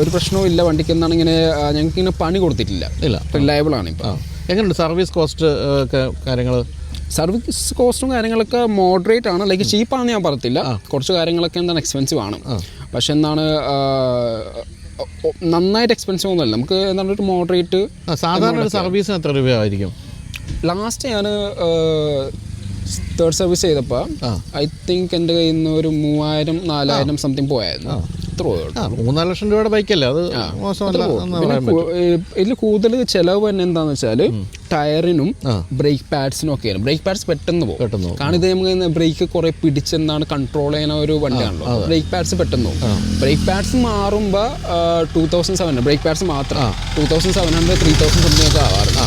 ഒരു പ്രശ്നവും ഇല്ല വണ്ടിക്ക് എന്താണ് ഇങ്ങനെ ഞങ്ങൾക്ക് ഇങ്ങനെ പണി കൊടുത്തിട്ടില്ല. ഇല്ല. റിലയബിൾ ആണ് ഇപ്പോൾ എങ്ങനെയുണ്ട് സർവീസ് കോസ്റ്റ് ഒക്കെ കാര്യങ്ങൾ സർവീസ് കോസ്റ്റും കാര്യങ്ങളൊക്കെ മോഡറേറ്റ് ആണ്. ലൈക്ക് ചീപ്പാണെന്ന് ഞാൻ പറയത്തില്ല. കുറച്ച് കാര്യങ്ങളൊക്കെ എന്താണ് എക്സ്പെൻസീവ് ആണ്. പക്ഷെ എന്താണ് നന്നായിട്ട് എക്സ്പെൻസീവ് ഒന്നുമല്ല നമുക്ക് എന്താണ് ഒരു മോഡറേറ്റ് സാധാരണ ഒരു സർവീസിന് എത്ര രൂപയായിരിക്കും ലാസ്റ്റ് ഞാൻ തേർഡ് സർവീസ് ചെയ്തപ്പോൾ ഐ തിങ്ക് എന്റെ കയ്യിൽ നിന്ന് ഒരു മൂവായിരം നാലായിരം സംതിങ് പോയായിരുന്നു. ആ മൂന്നാൽ ലക്ഷം രൂപയുടെ ബൈക്കല്ലേ? അത് ഇതിൽ കൂടുതൽ ചെലവ് തന്നെ എന്താന്ന് വെച്ചാൽ ടയറിനും ബ്രേക്ക് പാഡ്സിനും ഒക്കെയാണ്. ബ്രേക്ക് പാഡ്സ് പെട്ടെന്ന് പോകും. കാരണം ഇത് നമുക്ക് ബ്രേക്ക് കുറെ പിടിച്ചെന്നാണ് കൺട്രോൾ ചെയ്യുന്ന ഒരു വണ്ടിയാണല്ലോ. ബ്രേക്ക് പാഡ്സ് പെട്ടെന്ന് പോകും. ബ്രേക്ക് പാഡ്സ് മാറുമ്പോൾ two thousand seven brake pads മാത്രം two thousand seven hundred three thousand something ഒക്കെ ആവാറുണ്ട്.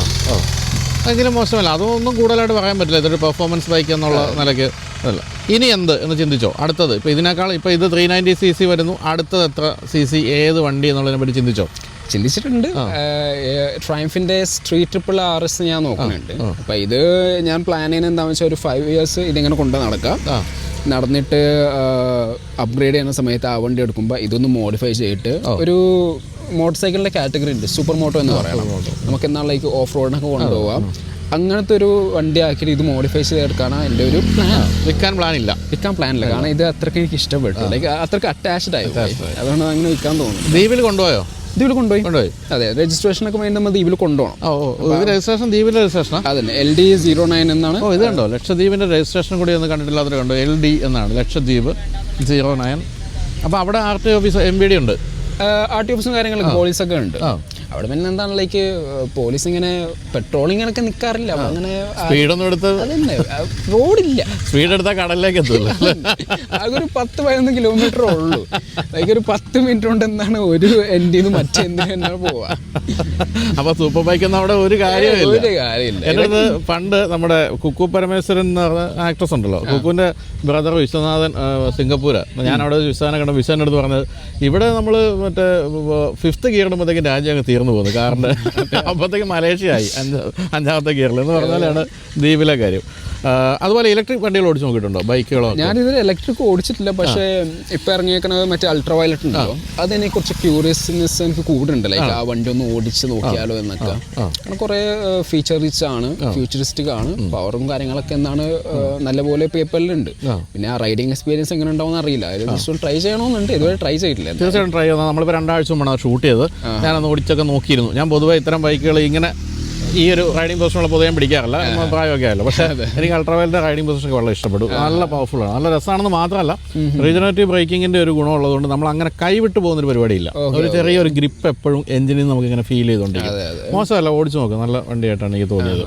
എങ്കിലും മോശമല്ല. അതൊന്നും കൂടുതലായിട്ട് പറയാൻ പറ്റില്ല. ഇതൊരു പെർഫോമൻസ് ബൈക്ക് എന്നുള്ള നിലയ്ക്ക്. അല്ല. ഇനി എന്ത് എന്ന് ചിന്തിച്ചോ? അടുത്തത്. ഇപ്പോൾ ഇതിനേക്കാൾ ഇപ്പോൾ ഇത് ത്രീ നയന്റി സി സി വരുന്നു. അടുത്തത് എത്ര? സി സി ഏത് വണ്ടി എന്നുള്ളതിനെ പറ്റി ചിന്തിച്ചോ? ചിന്തിച്ചിട്ടുണ്ട്. ട്രയംഫിന്റെ സ്ട്രീറ്റ് ട്രിപ്പിൾ ആർ എസ് ഞാൻ നോക്കുന്നുണ്ട്. അപ്പൊ ഇത് ഞാൻ പ്ലാൻ ചെയ്യുന്നത് എന്താണെന്ന് വെച്ചാൽ ഒരു ഫൈവ് ഇയേഴ്സ് ഇതിങ്ങനെ കൊണ്ട് നടക്കാം. നടന്നിട്ട് അപ്ഗ്രേഡ് ചെയ്യുന്ന സമയത്ത് ആ വണ്ടി എടുക്കുമ്പോൾ ഇതൊന്ന് മോഡിഫൈ ചെയ്തിട്ട് ഒരു മോട്ടോർ സൈക്കിളിന്റെ കാറ്റഗറി ഉണ്ട്. സൂപ്പർ മോട്ടോ എന്ന് പറയാം നമുക്ക് എന്നാൽ ലൈക്ക് ഓഫ് റോഡിനൊക്കെ കൊണ്ടുപോകാം അങ്ങനത്തെ ഒരു വണ്ടി ആക്കിയിട്ട് ഇത് മോഡിഫൈ ചെയ്തെടുക്കാനാണ് എന്റെ ഒരു പ്ലാൻ വിൽക്കാൻ പ്ലാൻ ഇല്ല. വിൽക്കാൻ പ്ലാൻ ഇല്ല. കാരണം ഇത് അത്രയ്ക്ക് എനിക്ക് ഇഷ്ടപ്പെട്ടു. ലൈക്ക് അത്രയ്ക്ക് അറ്റാച്ച്ഡ് ആയി. അതുകൊണ്ട് അങ്ങനെ വിൽക്കാൻ തോന്നുന്നു. ദ്വീപിൽ കൊണ്ടുപോയോ? ദ്വീപിൽ കൊണ്ടുപോയി. കൊണ്ടുപോയി. അതെ രജിസ്ട്രേഷൻ ഒക്കെ വേണ്ടി നമ്മൾ ദ്വീപിൽ കൊണ്ടുപോകണം. ഓ രജിസ്ട്രേഷൻ അതെ രജിസ്ട്രേഷനാ അതന്നെ എൽ ഡി സീറോ നയൻ എന്നാണ്. ഓ ഇത് കണ്ടോ? ലക്ഷദ്വീപിന്റെ രജിസ്ട്രേഷൻ കൂടി ഒന്ന് കണ്ടിട്ടില്ലാത്തവർ കണ്ടോ? എൽ ഡി എന്നാണ് ലക്ഷദ്വീപ് സീറോ നയൻ അപ്പോൾ അവിടെ R T office M B D ഉണ്ട് ആർ ടി ഓഫീസും കാര്യങ്ങളൊക്കെ പോലീസൊക്കെ ഉണ്ട്. അവിടെ പിന്നെ എന്താണ് ലൈക്ക് പോലീസ് ഇങ്ങനെ പെട്രോളിങ്ങിനൊക്കെ നിൽക്കാറില്ല അങ്ങനെ സ്പീഡൊന്നും എടുത്ത് അതന്നെ റോഡില്ല സ്പീഡ് എടുത്താൽ കടലിലേക്ക് എത്തുമല്ലോ അതൊരു പത്ത് പതിനൊന്ന് കിലോമീറ്റർ ഉള്ളൂ. ലൈക്ക് ഒരു പത്ത് മിനിറ്റ് കൊണ്ട് എന്താണ് ഒരു എന്റെ മറ്റേ തന്നെ പോവാ. അപ്പൊ സൂപ്പർ ബൈക്ക് ഒന്നും അവിടെ ഒരു കാര്യമില്ല ഒരു കാര്യമില്ല എന്റെ പണ്ട് നമ്മുടെ കുക്കു പരമേശ്വരൻ എന്ന് പറഞ്ഞ ആക്ട്രസ് ഉണ്ടല്ലോ. കുക്കുവിന്റെ ബ്രദർ വിശ്വനാഥൻ സിംഗപ്പൂര്. ഞാൻ അവിടെ വിശ്വനാഥനെ കണ്ട അടുത്ത് പറഞ്ഞത് ഇവിടെ നമ്മൾ മറ്റേ ഫിഫ്ത്ത് ഗിയർ ഇടുമ്പോഴത്തേക്കും രാജ്യം അങ്ങ് തീർന്നു. പോകുന്നു. കാരണം അപ്പോഴത്തേക്ക് മലേഷ്യ ആയി അഞ്ചാമത്തെ ഗിയറിൽ എന്ന് പറഞ്ഞാലാണ് ദ്വീപിലെ കാര്യം. അതുപോലെ ഇലക്ട്രിക് വണ്ടികൾ ഓടിച്ച് നോക്കിയിട്ടുണ്ടോ? ബൈക്കുകളോ ഞാനിത് ഇലക്ട്രിക് ഓടിച്ചിട്ടില്ല പക്ഷേ ഇപ്പം ഇറങ്ങിയേക്കണത് മറ്റേ അൾട്രാ വയലറ്റ് ഉണ്ടല്ലോ അതിനെ കുറച്ച് ക്യൂരിയസ്നെസ് എനിക്ക് കൂടുന്നുണ്ട് ലൈക്ക് ആ. വണ്ടി ഒന്ന് ഓടിച്ച് നോക്കിയാലോ എന്നൊക്കെ. കാരണം കുറെ ഫീച്ചർ റിച്ച് ആണ് ഫ്യൂച്ചറിസ്റ്റിക് ആണ് പവറും കാര്യങ്ങളൊക്കെ എന്നാണ് നല്ലപോലെ പേപ്പറിലുണ്ട് പിന്നെ ആ റൈഡിങ് എക്സ്പീരിയൻസ് എങ്ങനെ ഉണ്ടാവും അറിയില്ല ട്രൈ ചെയ്യണമെന്നുണ്ട് ഇതുവരെ ട്രൈ ചെയ്തിട്ടില്ല തീർച്ചയായിട്ടും ട്രൈ ചെയ്യണം. നമ്മളിപ്പോൾ രണ്ടാഴ്ച മുമ്പാണ് ഷൂട്ട് ചെയ്ത് ഞാനന്ന് ഓടിച്ചൊക്കെ നോക്കിയിരുന്നു. ഞാൻ പൊതുവേ ഇത്തരം ബൈക്കുകൾ ഇങ്ങനെ ഈ ഒരു റൈഡിംഗ് പൊസിഷനുള്ള പൊതുവെ പിടിക്കാറില്ല. പ്രായമൊക്കെ ആയല്ലോ പക്ഷേ എനിക്ക് അൾട്രാവയലിന്റെ റൈഡിംഗ് പൊസിഷൻ വളരെ ഇഷ്ടപ്പെടും നല്ല പവർഫുൾ ആണ്. നല്ല രസമാണെന്ന് മാത്രമല്ല റീജനറേറ്റീവ് ബ്രേക്കിങ്ങിന്റെ ഒരു ഗുണമുള്ളതുകൊണ്ട് നമ്മൾ അങ്ങനെ കൈവിട്ട് പോകുന്ന ഒരു പരിപാടിയില്ല. ഒരു ചെറിയൊരു ഗ്രിപ്പ് എപ്പോഴും എഞ്ചിനിൽ നമുക്ക് ഇങ്ങനെ ഫീൽ ചെയ്തുകൊണ്ടിരിക്കും. മോശമല്ല ഓടിച്ചു നോക്കും. നല്ല വണ്ടിയായിട്ടാണ് എനിക്ക് തോന്നിയത്.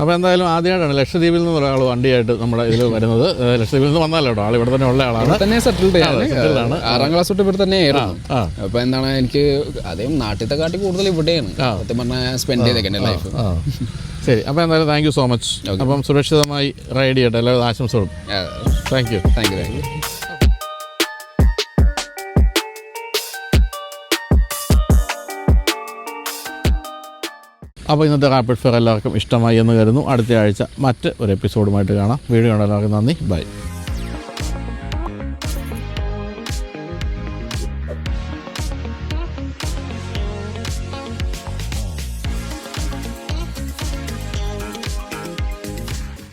അപ്പോൾ എന്തായാലും ആദ്യമായിട്ടാണ് ലക്ഷദ്വീപിൽ നിന്ന് ഒരാൾ വണ്ടിയായിട്ട് നമ്മുടെ ഇതിൽ വരുന്നത്. ലക്ഷദ്വീപിൽ നിന്ന് വന്നല്ലോ കേട്ടോ. ആൾ ഇവിടെ തന്നെ ഉള്ള ആളാണ്. തന്നെ സെറ്റിൽഡ് ആണ്. ആറാം ക്ലാസ് തൊട്ട് ഇവിടെ തന്നെ ആയിരുന്നു അപ്പോൾ അപ്പൊ എന്താണ് എനിക്ക് അതേ നാട്ടിലത്തെ കാട്ടി കൂടുതൽ ഇവിടെയാണ്. സത്യം പറഞ്ഞാൽ സ്പെൻഡ് ചെയ്തേക്കണേ ലൈഫ് ശരി അപ്പോൾ എന്തായാലും താങ്ക് യു സോ മച്ച് അപ്പം സുരക്ഷിതമായി റൈഡ് ചെയ്യട്ടെ. എല്ലാവരും ആശംസകളും. Thank you thank you thank you അപ്പോൾ ഇന്നത്തെ റാപ്പിഡ് ഫെയർ എല്ലാവർക്കും ഇഷ്ടമായി എന്ന് കരുതുന്നു. അടുത്ത ആഴ്ച മറ്റ് ഒരു എപ്പിസോഡുമായിട്ട് കാണാം. വീഡിയോ എല്ലാവർക്കും നന്ദി. ബൈ